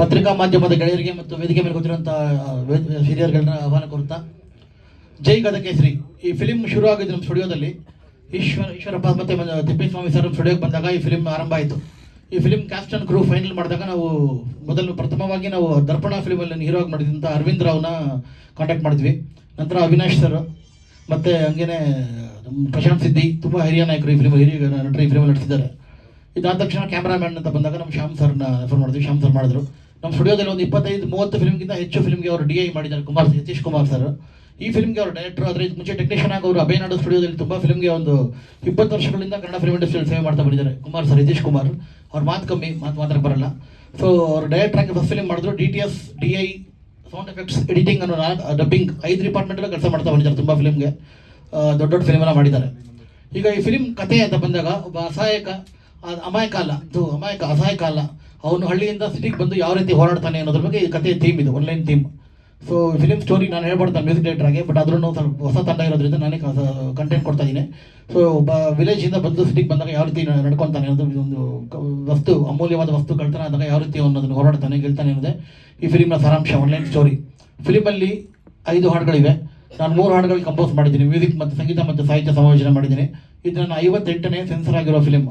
ಪತ್ರಿಕಾ ಮಾಧ್ಯಮದ ಗೆಳೆಯರಿಗೆ ಮತ್ತು ವೇದಿಕೆ ಮೇಲೆ ಕೂತಿರುವಂಥ ಹಿರಿಯರುಗಳನ್ನ ಆಹ್ವಾನ ಕೋರುತ್ತಾ, ಜೈ ಗದ ಕೇಸರಿ ಈ ಫಿಲಿಂ ಶುರು ಆಗಿದ್ದು ನಮ್ಮ ಸ್ಟುಡಿಯೋದಲ್ಲಿ ಈಶ್ವರ, ಈಶ್ವರಪ್ಪ ಮತ್ತು ತಿಪ್ಪೇಸ್ವಾಮಿ ಸರ್ ಸ್ಟುಡಿಯೋಗೆ ಬಂದಾಗ ಈ ಫಿಲಿಂ ಆರಂಭ ಆಯಿತು. ಈ film cast and crew final ಮಾಡಿದಾಗ ನಾವು ಮೊದಲು ಪ್ರಥಮವಾಗಿ ನಾವು ದರ್ಪಣ ಫಿಲಿಮಲ್ಲಿ ಹೀರೋ ಆಗಿ ಮಾಡಿದಂಥ ಅರವಿಂದ್ ರಾವ್ನ ಕಾಂಟ್ಯಾಕ್ಟ್ ಮಾಡಿದ್ವಿ. ನಂತರ ಅವಿನಾಶ್ ಸರ್ ಮತ್ತು ಹಂಗೇನೆ ಪ್ರಶಾಂತ್ ಸಿದ್ದಿ, ತುಂಬ ಹಿರಿಯ ನಾಯಕರು ಈ ಫಿಲಿಮ್ ಹಿರಿಯ ನಟರು ಈ ಫಿಲಿಮ್ ನಡೆಸಿದ್ದಾರೆ ಇದಾದ ತಕ್ಷಣ ಕ್ಯಾಮ್ರಾಮ್ಯಾನ್ ಅಂತ ಬಂದಾಗ ನಮ್ಮ ಶ್ಯಾಮ್ ಸರ್ನ ರೆಫರ್ ಮಾಡಿದ್ವಿ. ಶ್ಯಾಮ್ ಸರ್ ಮಾಡಿದ್ರು. ನಮ್ಮ ಸ್ಟುಡಿಯೋದಲ್ಲಿ ಒಂದು ಇಪ್ಪತ್ತೈದು, ಮೂವತ್ತು ಫಿಲ್ಮ್ಗಿಂತ ಹೆಚ್ಚು ಫಿಲ್ಮ್ಗೆ ಅವರು ಡಿ ಐ ಮಾಡಿದ್ದಾರೆ, ಕುಮಾರ್ ಯತೀಶ್ ಕುಮಾರ್ ಸರ್ ಈ ಫಿಲ್ಮ್ಗೆ ಅವರು ಡೈರೆಕ್ಟರ್ ಆದರೆ ಇದು ಮುಂಚೆ ಟೆಕ್ನಿಷಿಯನ್ ಆಗಿ ಅವರು ಅಭಯನಾಡು ಸ್ಟುಡಿಯೋದಲ್ಲಿ ತುಂಬ ಫಿಲ್ಮ್ಗೆ ಒಂದು ಇಪ್ಪತ್ತು ವರ್ಷಗಳಿಂದ ಕನ್ನಡ ಫಿಲ್ಮ್ ಇಂಡಸ್ಟ್ರಿಯಲ್ಲಿ ಸೇವೆ ಮಾಡ್ತಾ ಬಂದಿದ್ದಾರೆ. ಕುಮಾರ್ ಸರ್ ಯತೀಶ್ ಕುಮಾರ್. ಅವ್ರ ಮಾತು ಕಮ್ಮಿ, ಮಾತು ಮಾತ್ರ ಬರಲ್ಲ. ಸೊ ಅವರು ಡೈರೆಕ್ಟರ್ ಆಗಿ ಫಸ್ಟ್ ಫಿಲ್ಮ್ ಮಾಡಿದ್ರು D T S D I sound effects editing ಅನ್ನೋ ಡಬ್ಬಿಂಗ್ ಐದು ಡಿಪಾರ್ಟ್ಮೆಂಟಲ್ಲೂ ಕೆಲಸ ಮಾಡ್ತಾ ಬಂದಿದ್ದಾರೆ ತುಂಬ ಫಿಲ್ಮ್ಗೆ ದೊಡ್ಡ ದೊಡ್ಡ ಫಿಲ್ಮ್ ಎಲ್ಲ ಮಾಡಿದ್ದಾರೆ. ಈಗ ಈ ಫಿಲ್ಮ್ ಕತೆ ಅಂತ ಬಂದಾಗ ಒಬ್ಬ ಅಸಹಾಯಕ ಅಮಾಯಕ ಅಲ್ಲ. ಇದು ಅಮಾಯಕ, ಅಸಹಾಯಕ ಅಲ್ಲ. ಅವನು ಹಳ್ಳಿಯಿಂದ ಸಿಟಿಗೆ ಬಂದು ಯಾವ ರೀತಿ ಹೋರಾಡ್ತಾನೆ ಅನ್ನೋದ್ರ ಬಗ್ಗೆ ಈ ಕತೆ ಥೀಮ್ ಇದು one line theme so film story ನಾನು ಹೇಳ್ಬಾರ್ದು ಮ್ಯೂಸಿಕ್ ಡೈರೆಕ್ಟರ್ ಆಗಿ ಬಟ್ ಅದನ್ನು ಸ್ವಲ್ಪ ಹೊಸ ತಂಡ ಇರೋದ್ರಿಂದ ನಾನೇ ಕಂಟೆಂಟ್ ಕೊಡ್ತಾ ಇದ್ದೀನಿ. ಸೊ ಒಬ್ಬ ವಿಲೇಜಿಂದ ಬಂದು ಸಿಟಿಗೆ ಬಂದಾಗ ಯಾವ ರೀತಿ ನಡ್ಕೊತಾನೆ ಅನ್ನೋದು ಒಂದು ವಸ್ತು, ಅಮೂಲ್ಯವಾದ ವಸ್ತು ಕಳ್ತಾನೆ ಆದಾಗ ಯಾವ ರೀತಿ ಅನ್ನೋದನ್ನು ಹೋರಾಡ್ತಾನೆ, ಗೆಲ್ತಾನೆ ಅನ್ನೋದೇ ಈ ಫಿಲಿಮ್ನ ಸಾರಾಂಶ ಆನ್ಲೈನ್ ಸ್ಟೋರಿ ಫಿಲಿಮಲ್ಲಿ ಐದು ಹಾಡುಗಳಿವೆ. ನಾನು ಮೂರು ಹಾಡುಗಳು ಕಂಪೋಸ್ ಮಾಡಿದ್ದೀನಿ. ಮ್ಯೂಸಿಕ್ ಮತ್ತು ಸಂಗೀತ ಮತ್ತು ಸಾಹಿತ್ಯ ಸಂಯೋಜನೆ ಮಾಡಿದ್ದೀನಿ. ಇದು ನನ್ನ ಐವತ್ತೆಂಟನೇ ಸೆನ್ಸರ್ ಆಗಿರೋ ಫಿಲಿಮ್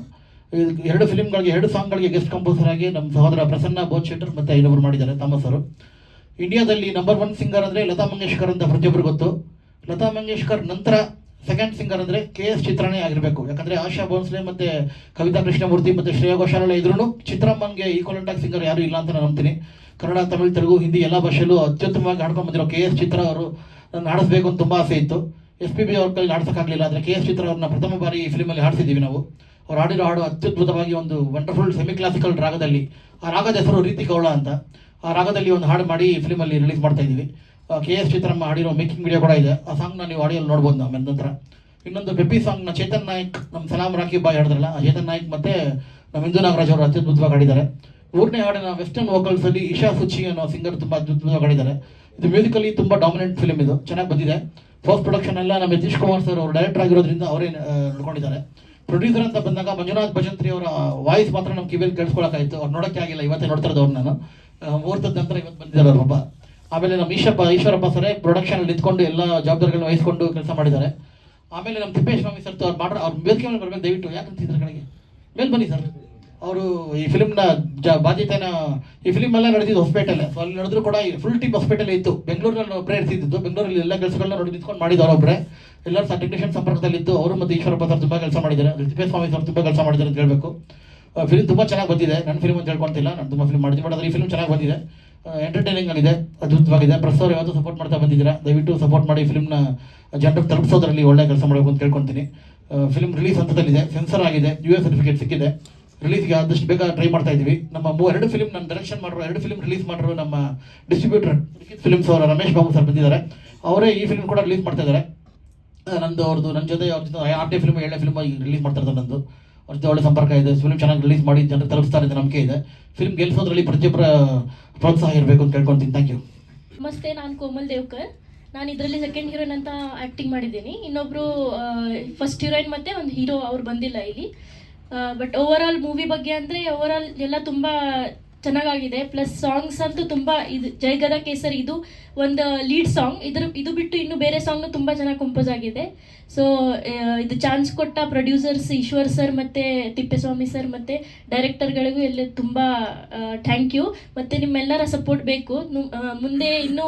ಎರಡು ಫಿಲಿಮ್ಗಳಿಗೆ, ಎರಡು ಸಾಂಗ್ಗಳಿಗೆ ಗೆಸ್ಟ್ ಕಂಪೋಸರ್ ಆಗಿ ನಮ್ಮ ಸಹೋದರ ಪ್ರಸನ್ನ ಬೋಧ್ ಶೆಟ್ಟರ್ ಮತ್ತು ಇನ್ನೊಬ್ರು ಮಾಡಿದ್ದಾರೆ ತಾಮಸರು ಇಂಡಿಯಾದಲ್ಲಿ ನಂಬರ್ ಒನ್ ಸಿಂಗರ್ ಅಂದರೆ ಲತಾ ಮಂಗೇಶ್ಕರ್ ಅಂತ ಪ್ರತಿಯೊಬ್ಬರು ಗೊತ್ತು. ಲತಾ ಮಂಗೇಶ್ಕರ್ ನಂತರ ಸೆಕೆಂಡ್ ಸಿಂಗರ್ ಅಂದರೆ ಕೆ ಎಸ್ ಚಿತ್ರನೇ ಆಗಿರಬೇಕು. ಯಾಕಂದರೆ ಆಶಾ ಭೋನ್ಸ್ಲೆ ಮತ್ತು ಕವಿತಾ ಕೃಷ್ಣಮೂರ್ತಿ ಮತ್ತು ಶ್ರೇಯಾ ಘೋಷಾಲ ಇದ್ರೂ ಚಿತ್ರಮ್ಮನ್ಗೆ ಈಕ್ವಲೆಂಟ್ ಆಗಿ ಸಿಂಗರ್ ಯಾರು ಇಲ್ಲ ಅಂತ ನಾನು ನಂಬ್ತೀನಿ. ಕನ್ನಡ, ತಮಿಳು, ತೆಲುಗು, ಹಿಂದಿ ಎಲ್ಲ ಭಾಷೆಯಲ್ಲೂ ಅತ್ಯುತ್ತಮವಾಗಿ ಹಾಡ್ಕೊಂಡು ಬಂದಿರೋ ಕೆ ಎಸ್ ಚಿತ್ರ ಅವರು ನಾನು ಹಾಡಿಸ್ಬೇಕು ಅಂತ ತುಂಬ ಆಸೆ ಇತ್ತು. ಎಸ್ ಪಿ ಬಿ ಅವ್ರ ಕೈಲಿ ಹಾಡ್ಸೋಕ್ಕಾಗಲಿಲ್ಲ, ಆದರೆ ಕೆ ಎಸ್ ಚಿತ್ರ ಅವ್ರನ್ನ ಪ್ರಥಮ ಬಾರಿ ಈ ಫಿಲ್ಮಲ್ಲಿ ಹಾಡಿಸಿದ್ದೀವಿ ನಾವು. ಅವ್ರು ಹಾಡಿರೋ ಹಾಡು ಅತ್ಯದ್ಭುತವಾಗಿ ಒಂದು ವಂಡರ್ಫುಲ್ ಸೆಮಿ ಕ್ಲಾಸಿಕಲ್ ರಾಗದಲ್ಲಿ, ಆ ರಾಗದ ಹೆಸರು ರೀತಿ ಕೌಳ ಅಂತ. ಆ ರಾಗದಲ್ಲಿ ಒಂದು ಹಾಡು ಮಾಡಿ ಫಿಲ್ಮಲ್ಲಿ ರಿಲೀಸ್ ಮಾಡ್ತಾ ಇದ್ದೀವಿ. ಕೆ ಎಸ್ ಚಿತ್ರಮ್ಮ ಹಾಡಿರೋ ಮೇಕಿಂಗ್ ವಿಡಿಯೋ ಕೂಡ ಇದೆ. ಆ ಸಾಂಗ್ನ ನೀವು ಆಡಿಯೋಲ್ಲಿ ನೋಡ್ಬೋದು ನಾವು ನಂತರ. ಇನ್ನೊಂದು ಪೆಪ್ಪಿ ಸಾಂಗ್ನ ಚೇತನ್ ನಾಯಕ್ ನಮ್ಮ ಸಲಾಮ್ ರಾಕಿ ಬಾಯ್ ಹಾಡಿದ್ರಲ್ಲ, ಆ ಚೇತನ್ ನಾಯಕ್ ಮತ್ತೆ ನಮ್ಮ ಇಂದು ನಾಗರಾಜ್ ಅವರು ಅತ್ಯದ್ಭುತವಾಗಿ ಹಾಡಿದ್ದಾರೆ. ಮೂರನೇ ಹಾಡಿನ ವೆಸ್ಟರ್ನ್ ವೋಕಲ್ಸ್ ಅಲ್ಲಿ ಇಶಾ ಸುಚಿ ಅನ್ನೋ ಸಿಂಗರ್ ತುಂಬಾ ಅದ್ಭುತವಾಗಿ ಹಾಡಿದ್ದಾರೆ. ಇದು ಮ್ಯೂಸಿಕಲಿ ತುಂಬಾ ಡಾಮಿನೆಂಟ್ ಫಿಲ್ಮ್ ಇದು. ಚೆನ್ನಾಗಿ ಬಂದಿದೆ. ಫಸ್ಟ್ ಪ್ರೊಡಕ್ಷನ್ ಎಲ್ಲ ನಮ್ಮ ಯತೀಶ್ ಕುಮಾರ್ ಸರ್ ಅವರು ಡೈರೆಕ್ಟರ್ ಆಗಿರೋದ್ರಿಂದ ಅವರೇ ನೋಡ್ಕೊಂಡಿದ್ದಾರೆ. ಪ್ರೊಡ್ಯೂಸರ್ ಅಂತ ಬಂದಾಗ ಮಂಜುನಾಥ್ ಭಜಂತ್ರಿ ಅವರ ವಾಯ್ಸ್ ಮಾತ್ರ ನಮ್ಮ ಕಿವಿಯಲ್ಲಿ ಕೇಳಿಸ್ಕೊಳಕಾಯ್ತು ಅವ್ರು ನೋಡೋಕ್ಕೆ ಆಗಿಲ್ಲ, ಇವತ್ತೇ ನೋಡ್ತಾ ಇರೋದು ನಾನು. ಮುಹೂರ್ತದ ನಂತರ ಇವತ್ತು ಬಂದಿದ್ದಾರೆ ಅವ್ರ ಒಬ್ಬ ಆಮೇಲೆ ನಮ್ಮ ಈಶಪ್ಪ ಈಶ್ವರಪ್ಪ ಸರೇ ಪ್ರೊಡಕ್ಷನ್ ಅಲ್ಲಿ ನಿಂತ್ಕೊಂಡು ಎಲ್ಲ ಜವಾಬ್ದಾರಿಗಳನ್ನ ವಹಿಸ್ಕೊಂಡು ಕೆಲಸ ಮಾಡಿದ್ದಾರೆ. ಆಮೇಲೆ ನಮ್ಮ ತಿಪ್ಪೇಸ್ವಾಮಿ ಸರ್ ಅವ್ರು ಮಾಡ್ರ, ಅವ್ರ ವೇದಿಕೆ ಮೇಲೆ ಬರ್ಬೇಕು, ದಯವಿಟ್ಟು. ಯಾಕಂತ ಇದ್ರ ಕಡೆಗೆ? ಮೇಲೆ ಬನ್ನಿ ಸರ್ ಅವರು ಈ ಫಿಲ್ಮ್ನ ಜ, ಬಾಧ್ಯತೆನ, ಈ ಫಿಲ್ಮ್ ಎಲ್ಲ ನಡೆದಿದ್ದು ಹೊಸಪೇಟೆಲ್ಲೇ ಸೊ ಅಲ್ಲಿ ನಡೆದ್ರು ಕೂಡ ಫುಲ್ ಟೀಮ್ ಹೊಸಪೇಟೆಲ್ಲೇ ಇತ್ತು. ಬೆಂಗಳೂರಿನಲ್ಲಿ ಒಬ್ಬರೇ ಇರ್ತಿದ್ದು ಬೆಂಗಳೂರಲ್ಲಿ ಎಲ್ಲ ಕೆಲಸಗಳನ್ನ ನೋಡಿ ನಿಂತ್ಕೊಂಡು ಮಾಡಿದವರು ಒಬ್ಬರೇ ಎಲ್ಲರೂ ಸಹ ಟೆಕ್ನಿಷಿಯನ್ ಸಂಪರ್ಕದಲ್ಲಿದ್ದು ಅವರು ಮತ್ತು ಈಶ್ವರಪ್ಪ ಸರ್ ತುಂಬ ಕೆಲಸ ಮಾಡಿದ್ದಾರೆ. ತಿಪ್ಪೇಸ್ವಾಮಿ ಸರ್ ತುಂಬ ಕೆಲಸ ಮಾಡಿದ್ದಾರೆ ಅಂತ ಹೇಳಬೇಕು. ಫಿಲ್ಮ್ ತುಂಬ ಚೆನ್ನಾಗಿ ಬಂದಿದೆ. ನನ್ನ ಫಿಲ್ಮ್ ಅಂತ ಹೇಳ್ಕೊಂತಿಲ್ಲ ನಾನು ತುಂಬ ಫಿಲ್ಮ್ ಮಾಡಿದ್ದೀನಿ. ಬಟ್ ಅದ್ರ ಈ ಫಿಲ್ಮ್ ಚೆನ್ನಾಗಿ ಬಂದಿದೆ. ಎಂಟರ್ಟೈನಿಂಗ್ ಆಗಿದೆ. ಅದ್ಭುತವಾಗಿದೆ. ಪ್ರೆಸ್ ಅವರು ಯಾವತ್ತೂ ಸಪೋರ್ಟ್ ಮಾಡ್ತಾ ಬಂದಿದ್ದೀರಾ? ದಯವಿಟ್ಟು ಸಪೋರ್ಟ್ ಮಾಡಿ ಫಿಲ್ಮ್ನ ಜನರಿಗೆ ತಲುಪಿಸೋದ್ರಲ್ಲಿ ಒಳ್ಳೆ ಕೆಲಸ ಮಾಡಬೇಕು ಅಂತ ಕೇಳ್ಕೊತೀನಿ. ಫಿಲ್ಮ್ ರಿಲೀಸ್ ಹಂತದಲ್ಲಿದೆ. ಸೆನ್ಸರ್ ಆಗಿದೆ. ಯು ಎಸ್ ಸರ್ಟಿಫಿಕೇಟ್ ಸಿಕ್ಕಿದೆ. ರಿಲೀಸ್ಗೆ ಆದಷ್ಟು ಬೇಗ ಟ್ರೈ ಮಾಡ್ತಾ ಇದ್ದೀವಿ. ನಮ್ಮ ಮೂ ಎರಡು ಫಿಲ್ಮ್ ನಾನು ಡೈರೆಕ್ಷನ್ ಮಾಡಿರೋ, ಎರಡು ಫಿಲ್ಮ್ ರಿಲೀಸ್ ಮಾಡಿರೋ ನಮ್ಮ ಡಿಸ್ಟ್ರಿಬ್ಯೂಟರ್ ಫಿಲ್ಮ್ಸ್ ಅವರ ರಮೇಶ್ ಬಾಬು ಸರ್ ಬಂದಿದ್ದಾರೆ. ಅವರೇ ಈ ಫಿಲ್ಮ್ ಕೂಡ ರಿಲೀಸ್ ಮಾಡ್ತಾ ಇದ್ದಾರೆ. ನಂದು ಅವ್ರದ್ದು ನನ್ನ ಜೊತೆ ಅವ್ರ ಜೊತೆ ಆರನೇ ಫಿಲ್ಮ್ ಏಳನೇ ಫಿಲ್ಮ್ ರಿಲೀಸ್ ಮಾಡ್ತಾ ಇದ್ದಾರೆ ನಂದು. ಅವ್ರ ಜೊತೆ ಒಳ್ಳೆ ಸಂಪರ್ಕ ಇದೆ ಫಿಲ್ಮ್ ಚೆನ್ನಾಗಿ ರಿಲೀಸ್ ಮಾಡಿ ಜನರು ತಲುಪಿಸ್ತಾರೆ ಅಂತ ನಂಬಿಕೆ ಇದೆ. ಫಿಲ್ಮ್ ಗೆಲ್ಸೋದ್ರಲ್ಲಿ ಪ್ರತಿಯೊಬ್ಬರ ಪ್ರೋತ್ಸಾಹ ಇರಬೇಕು ಅಂತ ಕೇಳ್ಕೊತೀನಿ. ಥ್ಯಾಂಕ್ ಯು ನಮಸ್ತೆ, ನಾನು ಕೋಮಲ್ ದೇವ್ಕರ್. ನಾನು ಇದರಲ್ಲಿ ಸೆಕೆಂಡ್ ಹೀರೋಯಿನ್ ಅಂತ ಆ್ಯಕ್ಟಿಂಗ್ ಮಾಡಿದ್ದೀನಿ. ಇನ್ನೊಬ್ಬರು ಫಸ್ಟ್ ಹೀರೋಯಿನ್ ಮತ್ತು ಒಂದು ಹೀರೋ ಅವ್ರು ಬಂದಿಲ್ಲ ಇಲ್ಲಿ. ಬಟ್ ಓವರ್ ಆಲ್ ಮೂವಿ ಬಗ್ಗೆ ಅಂದರೆ ಓವರ್ ಆಲ್ ಎಲ್ಲ ತುಂಬ ಚೆನ್ನಾಗಾಗಿದೆ. ಪ್ಲಸ್ ಸಾಂಗ್ಸ್ ಅಂತೂ ತುಂಬ ಇದು ಜೈಗದ ಕೇಸರಿ ಇದು ಒಂದು ಲೀಡ್ ಸಾಂಗ್ ಇದ್ರ, ಇದು ಬಿಟ್ಟು ಇನ್ನು ಬೇರೆ ಸಾಂಗ್ನು ತುಂಬ ಚೆನ್ನಾಗಿ ಕಂಪೋಸ್ ಆಗಿದೆ. ಸೊ ಇದು ಚಾನ್ಸ್ ಕೊಟ್ಟ ಪ್ರೊಡ್ಯೂಸರ್ಸ್ ಈಶ್ವರ್ ಸರ್ ಮತ್ತು ತಿಪ್ಪೇಸ್ವಾಮಿ ಸರ್ ಮತ್ತು ಡೈರೆಕ್ಟರ್ಗಳಿಗೂ ಎಲ್ಲ ತುಂಬ ಥ್ಯಾಂಕ್ ಯು ಮತ್ತು ನಿಮ್ಮೆಲ್ಲರ ಸಪೋರ್ಟ್ ಬೇಕು. ಮುಂದೆ ಇನ್ನೂ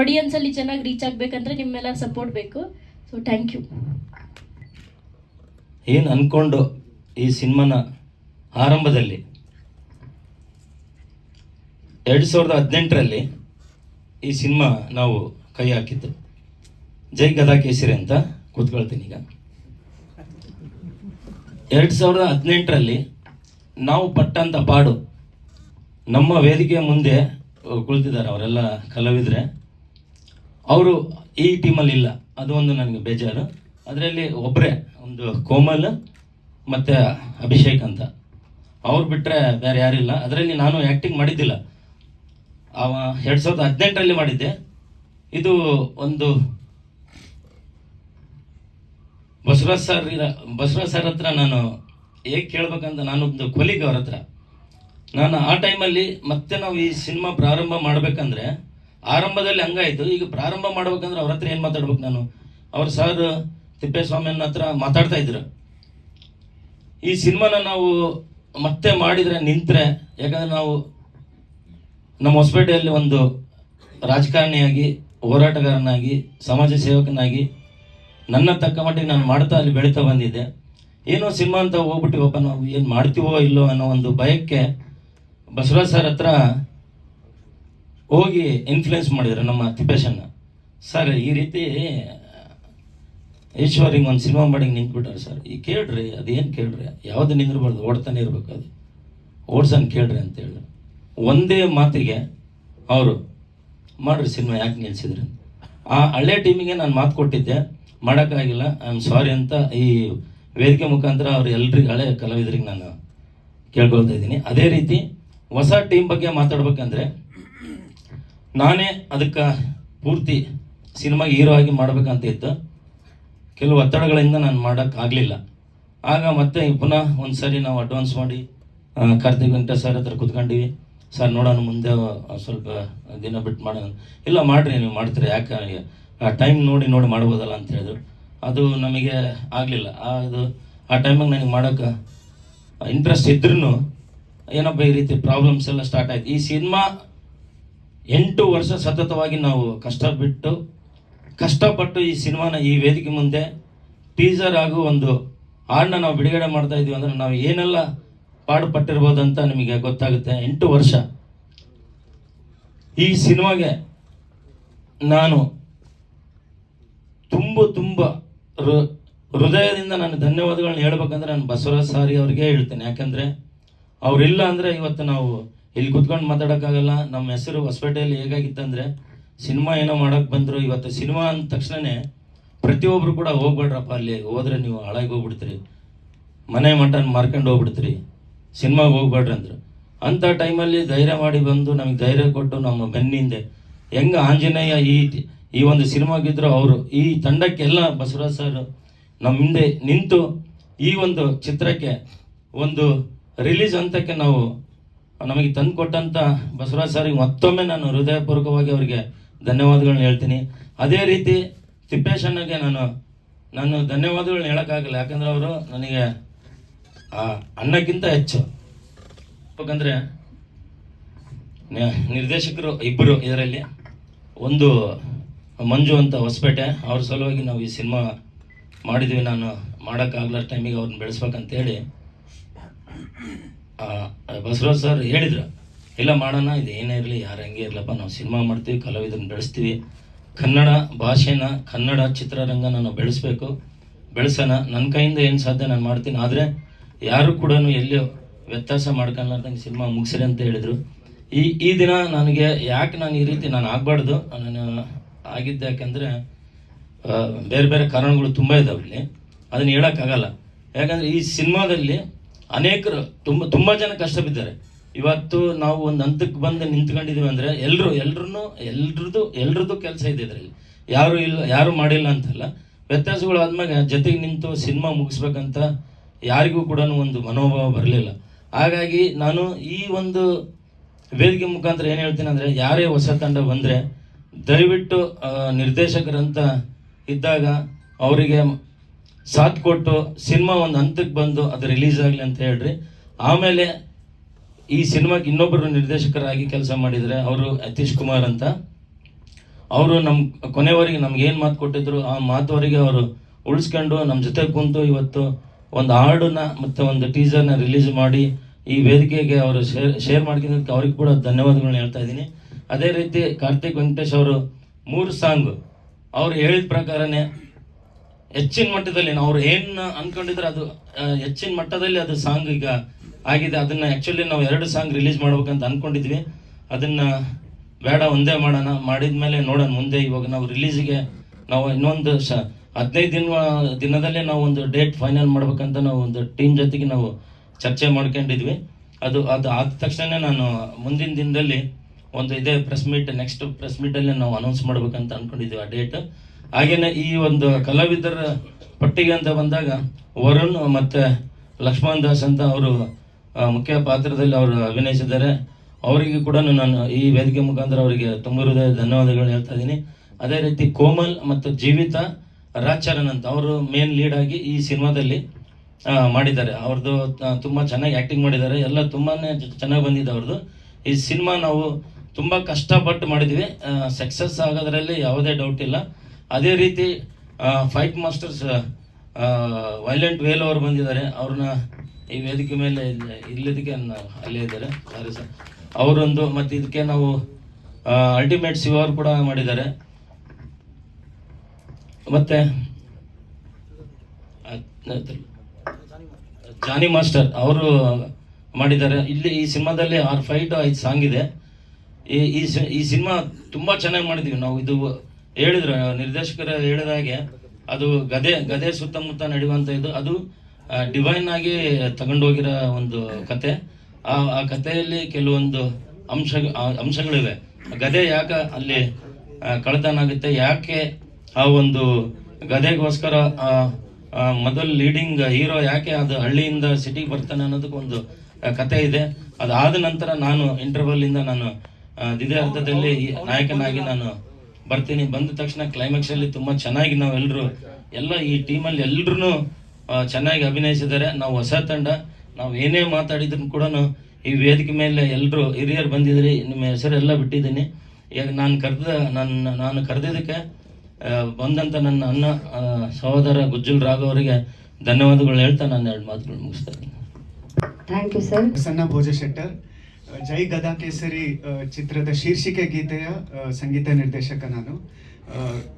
ಆಡಿಯನ್ಸಲ್ಲಿ ಚೆನ್ನಾಗಿ ರೀಚ್ ಆಗಬೇಕಂದ್ರೆ ನಿಮ್ಮೆಲ್ಲರ ಸಪೋರ್ಟ್ ಬೇಕು. ಸೊ ಥ್ಯಾಂಕ್ ಯು ಏನು ಅಂದ್ಕೊಂಡು ಈ ಸಿನಿಮಾನ ಆರಂಭದಲ್ಲಿ ಎರಡು ಸಾವಿರದ ಹದಿನೆಂಟರಲ್ಲಿ ಈ ಸಿನಿಮಾ ನಾವು ಕೈ ಹಾಕಿದ್ದು. ಜೈ ಗದಾ ಕೇಸರಿ ಅಂತ ಕೂತ್ಕೊಳ್ತೀನಿ ಈಗ. ಎರಡು ಸಾವಿರದ ಹದಿನೆಂಟರಲ್ಲಿ ನಾವು ಪಟ್ಟಂಥ ಪಾಡು ನಮ್ಮ ವೇದಿಕೆಯ ಮುಂದೆ ಕುಳಿತಿದ್ದಾರೆ ಅವರೆಲ್ಲ ಕಲಾವಿದರೆ. ಅವರು ಈ ಟೀಮಲ್ಲಿ ಇಲ್ಲ. ಅದು ಒಂದು ನನಗೆ ಬೇಜಾರು. ಅದರಲ್ಲಿ ಒಬ್ಬರೇ ಒಂದು ಕೋಮಲ್ ಮತ್ತು ಅಭಿಷೇಕ್ ಅಂತ. ಅವ್ರು ಬಿಟ್ಟರೆ ಬೇರೆ ಯಾರಿಲ್ಲ ಅದರಲ್ಲಿ ನಾನು ಆ್ಯಕ್ಟಿಂಗ್ ಮಾಡಿದ್ದಿಲ್ಲ. ಎರಡು ಸಾವಿರದ ಹದಿನೆಂಟರಲ್ಲಿ ಮಾಡಿದ್ದೆ. ಇದು ಒಂದು ಬಸವರಾಜ್ ಸರ್ ಬಸವರಾಜ್ ಸರ್ ಹತ್ರ ನಾನು ಹೇಗೆ ಕೇಳ್ಬೇಕಂತ ನಾನೊಂದು ಕೊಲಿಗ್ ಅವ್ರ ಹತ್ರ. ನಾನು ಆ ಟೈಮಲ್ಲಿ ಮತ್ತೆ ನಾವು ಈ ಸಿನಿಮಾ ಪ್ರಾರಂಭ ಮಾಡಬೇಕಂದ್ರೆ ಆರಂಭದಲ್ಲಿ ಹಂಗಾಯ್ತು. ಈಗ ಪ್ರಾರಂಭ ಮಾಡ್ಬೇಕಂದ್ರೆ ಅವ್ರ ಹತ್ರ ಏನು ಮಾತಾಡ್ಬೇಕು ನಾನು? ಅವ್ರ ಸರ್ ತಿಪ್ಪೇಸ್ವಾಮಿಯನ್ನ ಹತ್ರ ಮಾತಾಡ್ತಾ ಇದ್ರು. ಈ ಸಿನಿಮಾನ ನಾವು ಮತ್ತೆ ಮಾಡಿದ್ರೆ ನಿಂತರೆ, ಯಾಕಂದ್ರೆ ನಾವು ನಮ್ಮ ಹೊಸಪೇಟೆಯಲ್ಲಿ ಒಂದು ರಾಜಕಾರಣಿಯಾಗಿ, ಹೋರಾಟಗಾರನಾಗಿ, ಸಮಾಜ ಸೇವಕನಾಗಿ ನನ್ನ ತಕ್ಕ ಮಟ್ಟಿಗೆ ನಾನು ಮಾಡ್ತಾ ಅಲ್ಲಿ ಬೆಳೀತಾ ಬಂದಿದ್ದೆ. ಏನೋ ಸಿನಿಮಾ ಅಂತ ಹೋಗ್ಬಿಟ್ಟಿವಪ್ಪ, ನಾವು ಏನು ಮಾಡ್ತೀವೋ ಇಲ್ಲೋ ಅನ್ನೋ ಒಂದು ಭಯಕ್ಕೆ ಬಸವರಾಜ್ ಸರ್ ಹತ್ರ ಹೋಗಿ ಇನ್ಫ್ಲುಯೆನ್ಸ್ ಮಾಡಿದರು ನಮ್ಮ ತಿಪ್ಪೇಶನ್ನ ಸರ್, ಈ ರೀತಿ ಈಶ್ವರ್ ಹಿಂಗೆ ಒಂದು ಸಿನಿಮಾ ಮಾಡಿ ನಿಂತ್ಬಿಟ್ಟಾರೆ ಸರ್. ಈ ಕೇಳ್ರಿ, ಅದೇನು ಕೇಳ್ರಿ? ಯಾವುದು ನಿಂದಿರ್ಬಾರ್ದು, ಓಡ್ತಾನೆ ಇರಬೇಕು ಅದು. ಓಡ್ಸನ್ ಕೇಳ್ರಿ ಅಂತ ಹೇಳಿದ್ರು. ಒಂದೇ ಮಾತಿಗೆ ಅವರು, ಮಾಡ್ರಿ ಸಿನಿಮಾ ಯಾಕೆ ನಿಲ್ಸಿದ್ರಿ. ಆ ಹಳೆ ಟೀಮಿಗೆ ನಾನು ಮಾತು ಕೊಟ್ಟಿದ್ದೆ. ಮಾಡೋಕ್ಕಾಗಿಲ್ಲ ಐ ಆಮ್ ಸಾರಿ ಅಂತ ಈ ವೇದಿಕೆ ಮುಖಾಂತರ ಅವ್ರು ಎಲ್ರಿಗೂ, ಹಳೆ ಕಲಾವಿದರಿಗೆ ನಾನು ಕೇಳ್ಕೊಳ್ತಾ ಇದ್ದೀನಿ. ಅದೇ ರೀತಿ ಹೊಸ ಟೀಮ್ ಬಗ್ಗೆ ಮಾತಾಡ್ಬೇಕಂದ್ರೆ, ನಾನೇ ಅದಕ್ಕೆ ಪೂರ್ತಿ ಸಿನಿಮಾ ಹೀರೋ ಆಗಿ ಮಾಡಬೇಕಂತ ಇತ್ತು ಕೆಲವು ಒತ್ತಡಗಳಿಂದ ನಾನು ಮಾಡೋಕ್ಕಾಗಲಿಲ್ಲ. ಆಗ ಮತ್ತೆ ಪುನಃ ಒಂದು ಸರಿ ನಾವು ಅಡ್ವಾನ್ಸ್ ಮಾಡಿ ಕಾರ್ತಿಕ್ ವೆಂಕಟೇಶ್ ಸರ್ ಹತ್ರ ಕುತ್ಕೊಂಡಿವಿ. ಸರ್ ನೋಡೋಣ ಮುಂದೆ ಸ್ವಲ್ಪ ದಿನ ಬಿಟ್ಟು ಮಾಡೋಣ. ಇಲ್ಲ, ಮಾಡಿರಿ, ನೀವು ಮಾಡ್ತೀರಿ, ಯಾಕೆ? ಆ ಟೈಮ್ ನೋಡಿ ನೋಡಿ ಮಾಡ್ಬೋದಲ್ಲ ಅಂತ ಹೇಳಿದ್ರು. ಅದು ನಮಗೆ ಆಗಲಿಲ್ಲ. ಅದು ಆ ಟೈಮಿಗೆ ನನಗೆ ಮಾಡೋಕ್ಕೆ ಇಂಟ್ರೆಸ್ಟ್ ಇದ್ರೂ ಏನಪ್ಪ ಈ ರೀತಿ ಪ್ರಾಬ್ಲಮ್ಸ್ ಎಲ್ಲ ಸ್ಟಾರ್ಟ್ ಆಯ್ತು. ಈ ಸಿನಿಮಾ ಎಂಟು ವರ್ಷ ಸತತವಾಗಿ ನಾವು ಕಷ್ಟ ಬಿಟ್ಟು ಕಷ್ಟಪಟ್ಟು ಈ ಸಿನಿಮಾನ ಈ ವೇದಿಕೆ ಮುಂದೆ ಟೀಸರ್ ಹಾಗೂ ಒಂದು ಹಾಡನ್ನ ನಾವು ಬಿಡುಗಡೆ ಮಾಡ್ತಾ ಇದ್ದೀವಿ ಅಂದರೆ ನಾವು ಏನೆಲ್ಲ ಪಾಡು ಪಟ್ಟಿರ್ಬೋದು ಅಂತ ನಿಮಗೆ ಗೊತ್ತಾಗುತ್ತೆ. ಎಂಟು ವರ್ಷ. ಈ ಸಿನಿಮಾಗೆ ನಾನು ತುಂಬ ತುಂಬ ಹೃದಯದಿಂದ ನಾನು ಧನ್ಯವಾದಗಳನ್ನ ಹೇಳ್ಬೇಕಂದ್ರೆ ನಾನು ಬಸವರಾಜ್ ಸಾರಿ ಅವ್ರಿಗೆ ಹೇಳ್ತೇನೆ. ಯಾಕಂದ್ರೆ ಅವರಿಲ್ಲ ಅಂದ್ರೆ ಇವತ್ತು ನಾವು ಇಲ್ಲಿ ಕುತ್ಕೊಂಡು ಮಾತಾಡೋಕ್ಕಾಗಲ್ಲ. ನಮ್ಮ ಹೆಸರು ಹೊಸಪೇಟೆಯಲ್ಲಿ ಹೇಗಾಗಿತ್ತಂದರೆ ಸಿನಿಮಾ ಏನೋ ಮಾಡಕ್ ಬಂದ್ರು. ಇವತ್ತು ಸಿನಿಮಾ ಅಂದ ತಕ್ಷಣವೇ ಪ್ರತಿಯೊಬ್ಬರು ಕೂಡ ಹೋಗ್ಬೇಡ್ರಪ್ಪ ಅಲ್ಲಿ ಹೋದರೆ ನೀವು ಹಾಳಾಗಿ ಹೋಗ್ಬಿಡ್ತೀರಿ. ಮನೆ ಮಟನ್ ಮಾರ್ಕೊಂಡು ಹೋಗ್ಬಿಡ್ತೀರಿ. ಸಿನಿಮಾಗೆ ಹೋಗ್ಬೇಡ್ರಿ ಅಂದ್ರು. ಅಂಥ ಟೈಮಲ್ಲಿ ಧೈರ್ಯ ಮಾಡಿ ಬಂದು ನಮಗೆ ಧೈರ್ಯ ಕೊಟ್ಟು ನಮ್ಮ ಬೆನ್ನಿಂದೆ, ಹೆಂಗ ಆಂಜನೇಯ ಈ ಈ ಒಂದು ಸಿನಿಮಾಗಿದ್ರು ಅವರು, ಈ ತಂಡಕ್ಕೆಲ್ಲ ಬಸವರಾಜ್ ಸರ್ ನಮ್ಮ ಹಿಂದೆ ನಿಂತು ಈ ಒಂದು ಚಿತ್ರಕ್ಕೆ ಒಂದು ರಿಲೀಸ್ ಹಂತಕ್ಕೆ ನಾವು ನಮಗೆ ತಂದು ಕೊಟ್ಟಂತ ಬಸವರಾಜ್ ಸರ್ಗೆ ಮತ್ತೊಮ್ಮೆ ನಾನು ಹೃದಯಪೂರ್ವಕವಾಗಿ ಅವರಿಗೆ ಧನ್ಯವಾದಗಳನ್ನ ಹೇಳ್ತೀನಿ. ಅದೇ ರೀತಿ ತಿಪ್ಪೇಶ್ ಅಣ್ಣಗೆ ನಾನು ನಾನು ಧನ್ಯವಾದಗಳನ್ನ ಹೇಳೋಕ್ಕಾಗಲ್ಲ. ಯಾಕಂದ್ರೆ ಅವರು ನನಗೆ ಆ ಅನ್ನಕ್ಕಿಂತ ಹೆಚ್ಚು. ಯಾಕಂದ್ರೆ ನಿರ್ದೇಶಕರು ಇಬ್ಬರು ಇದರಲ್ಲಿ. ಒಂದು ಮಂಜು ಅಂತ ಹೊಸಪೇಟೆ ಅವ್ರ ಸಲುವಾಗಿ ನಾವು ಈ ಸಿನಿಮಾ ಮಾಡಿದ್ವಿ. ನಾನು ಮಾಡೋಕ್ಕಾಗಲ್ಲ ಟೈಮಿಗೆ ಅವ್ರನ್ನ ಬೆಳೆಸ್ಬೇಕಂತೇಳಿ. ಬಸವರಾಜ್ ಸರ್ ಹೇಳಿದ್ರು ಇಲ್ಲ ಮಾಡೋಣ ಇದು ಏನೇ ಇರಲಿ ಯಾರು ಹೆಂಗೆ ಇರಲಪ್ಪ ನಾವು ಸಿನಿಮಾ ಮಾಡ್ತೀವಿ ಕಲಾವಿದರನ್ನ ಬೆಳೆಸ್ತೀವಿ. ಕನ್ನಡ ಭಾಷೆನ ಕನ್ನಡ ಚಿತ್ರರಂಗ ನಾನು ಬೆಳೆಸ್ಬೇಕು. ಬೆಳೆಸೋಣ. ನನ್ನ ಕೈಯಿಂದ ಏನು ಸಾಧ್ಯ ನಾನು ಮಾಡ್ತೀನಿ. ಆದರೆ ಯಾರು ಕೂಡ ಎಲ್ಲಿ ವ್ಯತ್ಯಾಸ ಮಾಡ್ಕೊಳ್ಳಾರ್ದಂಗೆ ಸಿನಿಮಾ ಮುಗಿಸ್ರಿ ಅಂತ ಹೇಳಿದರು. ಈ ಈ ದಿನ ನನಗೆ ಯಾಕೆ ನಾನು ಈ ರೀತಿ ನಾನು ಆಗಬಾರ್ದು? ನಾನು ಆಗಿದ್ದೆ ಯಾಕೆಂದರೆ ಬೇರೆ ಬೇರೆ ಕಾರಣಗಳು ತುಂಬ ಇದ್ದಾವೆ ಇಲ್ಲಿ. ಅದನ್ನು ಹೇಳೋಕ್ಕಾಗಲ್ಲ ಯಾಕಂದರೆ ಈ ಸಿನಿಮಾದಲ್ಲಿ ಅನೇಕರು ತುಂಬ ತುಂಬ ಜನ ಕಷ್ಟ ಬಿದ್ದಾರೆ ಇವತ್ತು ನಾವು ಒಂದು ಹಂತಕ್ಕೆ ಬಂದು ನಿಂತ್ಕೊಂಡಿದ್ದೀವಿ ಅಂದರೆ ಎಲ್ಲರೂ ಎಲ್ಲರೂ ಎಲ್ರದ್ದು ಎಲ್ರದ್ದು ಕೆಲಸ ಇದೆ ಇದರಲ್ಲಿ. ಯಾರು ಇಲ್ಲ, ಯಾರು ಮಾಡಿಲ್ಲ ಅಂತಲ್ಲ. ವ್ಯತ್ಯಾಸಗಳು ಆದ್ಮೇಲೆ ಜೊತೆಗೆ ನಿಂತು ಸಿನಿಮಾ ಮುಗಿಸ್ಬೇಕಂತ ಯಾರಿಗೂ ಕೂಡ ಒಂದು ಮನೋಭಾವ ಬರಲಿಲ್ಲ. ಹಾಗಾಗಿ ನಾನು ಈ ಒಂದು ವೇದಿಕೆ ಮುಖಾಂತರ ಏನು ಹೇಳ್ತೀನಿ ಅಂದರೆ, ಯಾರೇ ಹೊಸ ತಂಡ ಬಂದರೆ, ದಯವಿಟ್ಟು ನಿರ್ದೇಶಕರಂತ ಇದ್ದಾಗ ಅವರಿಗೆ ಸಾಥ್ ಕೊಟ್ಟು ಸಿನಿಮಾ ಒಂದು ಹಂತಕ್ಕೆ ಬಂದು ಅದು ರಿಲೀಸ್ ಆಗಲಿ ಅಂತ ಹೇಳ್ರಿ. ಆಮೇಲೆ ಈ ಸಿನಿಮಾಗೆ ಇನ್ನೊಬ್ಬರು ನಿರ್ದೇಶಕರಾಗಿ ಕೆಲಸ ಮಾಡಿದರೆ ಅವರು ಯತೀಶ್ ಕುಮಾರ್ ಅಂತ. ಅವರು ನಮ್ಮ ಕೊನೆವರೆಗೆ ನಮ್ಗೆ ಏನು ಮಾತು ಕೊಟ್ಟಿದ್ರು, ಆ ಮಾತುವರೆಗೆ ಅವರು ಉಳಿಸ್ಕೊಂಡು ನಮ್ಮ ಜೊತೆ ಕುಂತು ಇವತ್ತು ಒಂದು ಹಾಡನ್ನ ಮತ್ತು ಒಂದು ಟೀಸರ್ನ ರಿಲೀಸ್ ಮಾಡಿ ಈ ವೇದಿಕೆಗೆ ಅವರು ಶೇರ್ ಶೇರ್ ಮಾಡ್ಕೊಂಡಿದ್ದಕ್ಕೆ ಅವ್ರಿಗೆ ಕೂಡ ಧನ್ಯವಾದಗಳನ್ನ ಹೇಳ್ತಾ ಇದ್ದೀನಿ. ಅದೇ ರೀತಿ ಕಾರ್ತಿಕ್ ವೆಂಕಟೇಶ್ ಅವರು ಮೂರು ಸಾಂಗ್ ಅವ್ರು ಹೇಳಿದ ಪ್ರಕಾರನೇ ಹೆಚ್ಚಿನ ಮಟ್ಟದಲ್ಲಿ ಅವ್ರು ಏನು ಅಂದ್ಕೊಂಡಿದ್ರೆ ಅದು ಹೆಚ್ಚಿನ ಮಟ್ಟದಲ್ಲಿ ಅದು ಸಾಂಗ್ ಈಗ ಆಗಿದೆ. ಅದನ್ನು ಆ್ಯಕ್ಚುಲಿ ನಾವು ಎರಡು ಸಾಂಗ್ ರಿಲೀಸ್ ಮಾಡ್ಬೇಕಂತ ಅಂದ್ಕೊಂಡಿದ್ವಿ ಅದನ್ನು ಬೇಡ ಒಂದೇ ಮಾಡೋಣ. ಮಾಡಿದ ಮೇಲೆ ನೋಡೋಣ ಮುಂದೆ ಇವಾಗ ನಾವು ರಿಲೀಸಿಗೆ ನಾವು ಇನ್ನೊಂದು ಶ ಹದಿನೈದು ದಿನ, ದಿನದಲ್ಲೇ ನಾವು ಒಂದು ಡೇಟ್ ಫೈನಲ್ ಮಾಡ್ಬೇಕಂತ ನಾವು ಒಂದು ಟೀಮ್ ಜೊತೆಗೆ ನಾವು ಚರ್ಚೆ ಮಾಡ್ಕೊಂಡಿದ್ವಿ. ಅದು ಅದು ಆದ ತಕ್ಷಣ ನಾನು ಮುಂದಿನ ದಿನದಲ್ಲಿ ಒಂದು ಇದೇ ಪ್ರೆಸ್ ಮೀಟ್ ನೆಕ್ಸ್ಟ್ ಪ್ರೆಸ್ ಮೀಟಲ್ಲಿ ನಾವು ಅನೌನ್ಸ್ ಮಾಡ್ಬೇಕಂತ ಅಂದ್ಕೊಂಡಿದ್ವಿ ಆ ಡೇಟ್ ಹಾಗೆಯೇ ಈ ಒಂದು ಕಲಾವಿದರ ಪಟ್ಟಿಗೆ ಅಂತ ಬಂದಾಗ ವರುಣ್ ಮತ್ತು ಲಕ್ಷ್ಮಣ್ ದಾಸ್ ಅಂತ ಅವರು ಮುಖ್ಯ ಪಾತ್ರದಲ್ಲಿ ಅವರು ಅಭಿನಯಿಸಿದ್ದಾರೆ. ಅವರಿಗೆ ಕೂಡ ನಾನು ಈ ವೇದಿಕೆ ಮುಖಾಂತರ ಅವರಿಗೆ ತುಂಬ ಹೃದಯ ಧನ್ಯವಾದಗಳು ಹೇಳ್ತಾ ಇದ್ದೀನಿ. ಅದೇ ರೀತಿ ಕೋಮಲ್ ಮತ್ತು ಜೀವಿತ ರಾಜ್ಚರಣ್ ಅಂತ ಅವರು ಮೇನ್ ಲೀಡ್ ಆಗಿ ಈ ಸಿನಿಮಾದಲ್ಲಿ ಮಾಡಿದ್ದಾರೆ. ಅವ್ರದ್ದು ತುಂಬ ಚೆನ್ನಾಗಿ ಆ್ಯಕ್ಟಿಂಗ್ ಮಾಡಿದ್ದಾರೆ. ಎಲ್ಲ ತುಂಬಾ ಚೆನ್ನಾಗಿ ಬಂದಿದೆ ಅವ್ರದ್ದು ಈ ಸಿನಿಮಾ ನಾವು ತುಂಬ ಕಷ್ಟಪಟ್ಟು ಮಾಡಿದ್ವಿ. ಸಕ್ಸಸ್ ಆಗೋದ್ರಲ್ಲಿ ಯಾವುದೇ ಡೌಟ್ ಇಲ್ಲ. ಅದೇ ರೀತಿ ಫೈಟ್ ಮಾಸ್ಟರ್ಸ್ ವೈಲೆಂಟ್ ವೇಲ್ ಅವರು ಬಂದಿದ್ದಾರೆ. ಅವ್ರನ್ನ ಈ ವೇದಿಕೆ ಮೇಲೆ ಇಲ್ಲದಕ್ಕೆ ಅಲ್ಲೇ ಇದ್ದಾರೆ. ಸಾರಿ ಸರ್ ಅವರೊಂದು ಮತ್ತು ಇದಕ್ಕೆ ನಾವು ಅಲ್ಟಿಮೇಟ್ ಶಿವ ಅವರು ಕೂಡ ಮಾಡಿದ್ದಾರೆ. ಮತ್ತೆ ಜಾನಿ ಮಾಸ್ಟರ್ ಅವರು ಮಾಡಿದ್ದಾರೆ. ಇಲ್ಲಿ ಈ ಸಿನಿಮಾದಲ್ಲಿ ಆರ್ ಫೈಟ್ ಐದು ಸಾಂಗ್ ಇದೆ. ಈ ಈ ಈ ಸಿನಿಮಾ ತುಂಬಾ ಚೆನ್ನಾಗಿ ಮಾಡಿದ್ವಿ ನಾವು. ಇದು ಹೇಳಿದ್ರು, ನಿರ್ದೇಶಕರು ಹೇಳಿದ ಹಾಗೆ ಅದು ಗದೆ ಗದೆ ಸುತ್ತಮುತ್ತ ನಡೆಯುವಂಥ ಇದು. ಅದು ಡಿವೈನ್ ಆಗಿ ತಗೊಂಡೋಗಿರೋ ಒಂದು ಕತೆ. ಆ ಆ ಕಥೆಯಲ್ಲಿ ಕೆಲವೊಂದು ಅಂಶ ಅಂಶಗಳಿವೆ. ಗದೆ ಯಾಕೆ ಅಲ್ಲಿ ಕಳತನ ಆಗುತ್ತೆ? ಯಾಕೆ ಆ ಒಂದು ಗದೆಗೋಸ್ಕರ ಮೊದಲು ಲೀಡಿಂಗ್ ಹೀರೋ ಯಾಕೆ ಅದು ಹಳ್ಳಿಯಿಂದ ಸಿಟಿಗೆ ಬರ್ತಾನೆ ಅನ್ನೋದಕ್ಕೆ ಒಂದು ಕತೆ ಇದೆ. ಅದಾದ ನಂತರ ನಾನು ಇಂಟರ್ವಲ್ ಇಂದ ನಾನು ದಿದೆ ಅರ್ಥದಲ್ಲಿ ನಾಯಕನಾಗಿ ನಾನು ಬರ್ತೀನಿ. ಬಂದ ತಕ್ಷಣ ಕ್ಲೈಮ್ಯಾಕ್ಸ್ ಅಲ್ಲಿ ತುಂಬಾ ಚೆನ್ನಾಗಿ ನಾವೆಲ್ಲರೂ ಎಲ್ಲ ಈ ಟೀಮಲ್ಲಿ ಎಲ್ಲರೂ ಚೆನ್ನಾಗಿ ಅಭಿನಯಿಸಿದ್ದಾರೆ. ನಾವು ಹೊಸ ತಂಡ. ನಾವು ಏನೇ ಮಾತಾಡಿದ್ರು ಕೂಡ ಈ ವೇದಿಕೆ ಮೇಲೆ ಎಲ್ಲರೂ ಹಿರಿಯರು ಬಂದಿದ್ರಿ, ನಿಮ್ಮ ಹೆಸರೆಲ್ಲ ಬಿಟ್ಟಿದ್ದೀನಿ. ಈಗ ನಾನು ಕರೆದ ನನ್ನ ನಾನು ಕರೆದಿದ್ದಕ್ಕೆ ಬಂದಂತ ನನ್ನ ಅಣ್ಣ ಸಹೋದರ ಗುಜ್ಜುಲ್ ರಾಘವ್ ಅವರಿಗೆ ಧನ್ಯವಾದಗಳು ಹೇಳ್ತಾ ನಾನು ಎರಡು ಮಾತುಗಳು ಮುಗಿಸ್ತಾ ಇದ್ದೀನಿ. ಥ್ಯಾಂಕ್ ಯು ಸರ್ ಸಣ್ಣ ಭೋಜ ಶೆಟ್ಟರ್. ಜೈ ಗದಾ ಕೇಸರಿ ಚಿತ್ರದ ಶೀರ್ಷಿಕೆ ಗೀತೆಯ ಸಂಗೀತ ನಿರ್ದೇಶಕ ನಾನು.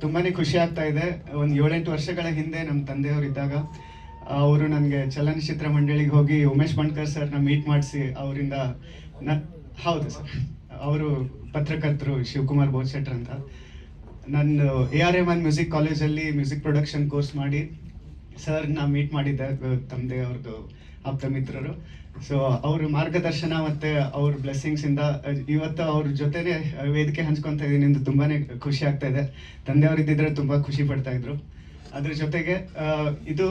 ತುಂಬಾನೇ ಖುಷಿ ಆಗ್ತಾ ಇದೆ. ಒಂದು ಏಳೆಂಟು ವರ್ಷಗಳ ಹಿಂದೆ ನಮ್ಮ ತಂದೆಯವರಿದ್ದಾಗ ಅವರು ನನಗೆ ಚಲನಚಿತ್ರ ಮಂಡಳಿಗೆ ಹೋಗಿ ಉಮೇಶ್ ಬಂಡ್ಕರ್ ಸರ್ನ ಮೀಟ್ ಮಾಡಿಸಿ ಅವರಿಂದ ನ ಹೌದು ಸರ್. ಅವರು ಪತ್ರಕರ್ತರು ಶಿವಕುಮಾರ್ ಬೋಜಶೆಟ್ಟರ್ ಅಂತ. ನಾನು A R M N music ಕಾಲೇಜಲ್ಲಿ ಮ್ಯೂಸಿಕ್ ಪ್ರೊಡಕ್ಷನ್ ಕೋರ್ಸ್ ಮಾಡಿ ಸರ್ ನಾ ಮೀಟ್ ಮಾಡಿದ್ದೆ ತಂದೆ ಅವ್ರದ್ದು ಆಪ್ತ ಮಿತ್ರರು. ಸೊ ಅವ್ರ ಮಾರ್ಗದರ್ಶನ ಮತ್ತು ಅವ್ರ ಬ್ಲೆಸ್ಸಿಂಗ್ಸಿಂದ ಇವತ್ತು ಅವ್ರ ಜೊತೆನೇ ವೇದಿಕೆ ಹಂಚ್ಕೊತಾ ಇದ್ದೀನಿ ಎಂದು ತುಂಬಾ ಖುಷಿ ಆಗ್ತಾ ಇದೆ. ತಂದೆಯವರು ಇದ್ದಿದ್ರೆ ತುಂಬ ಖುಷಿ ಪಡ್ತಾ ಇದ್ರು. ಅದ್ರ ಜೊತೆಗೆ ಇದು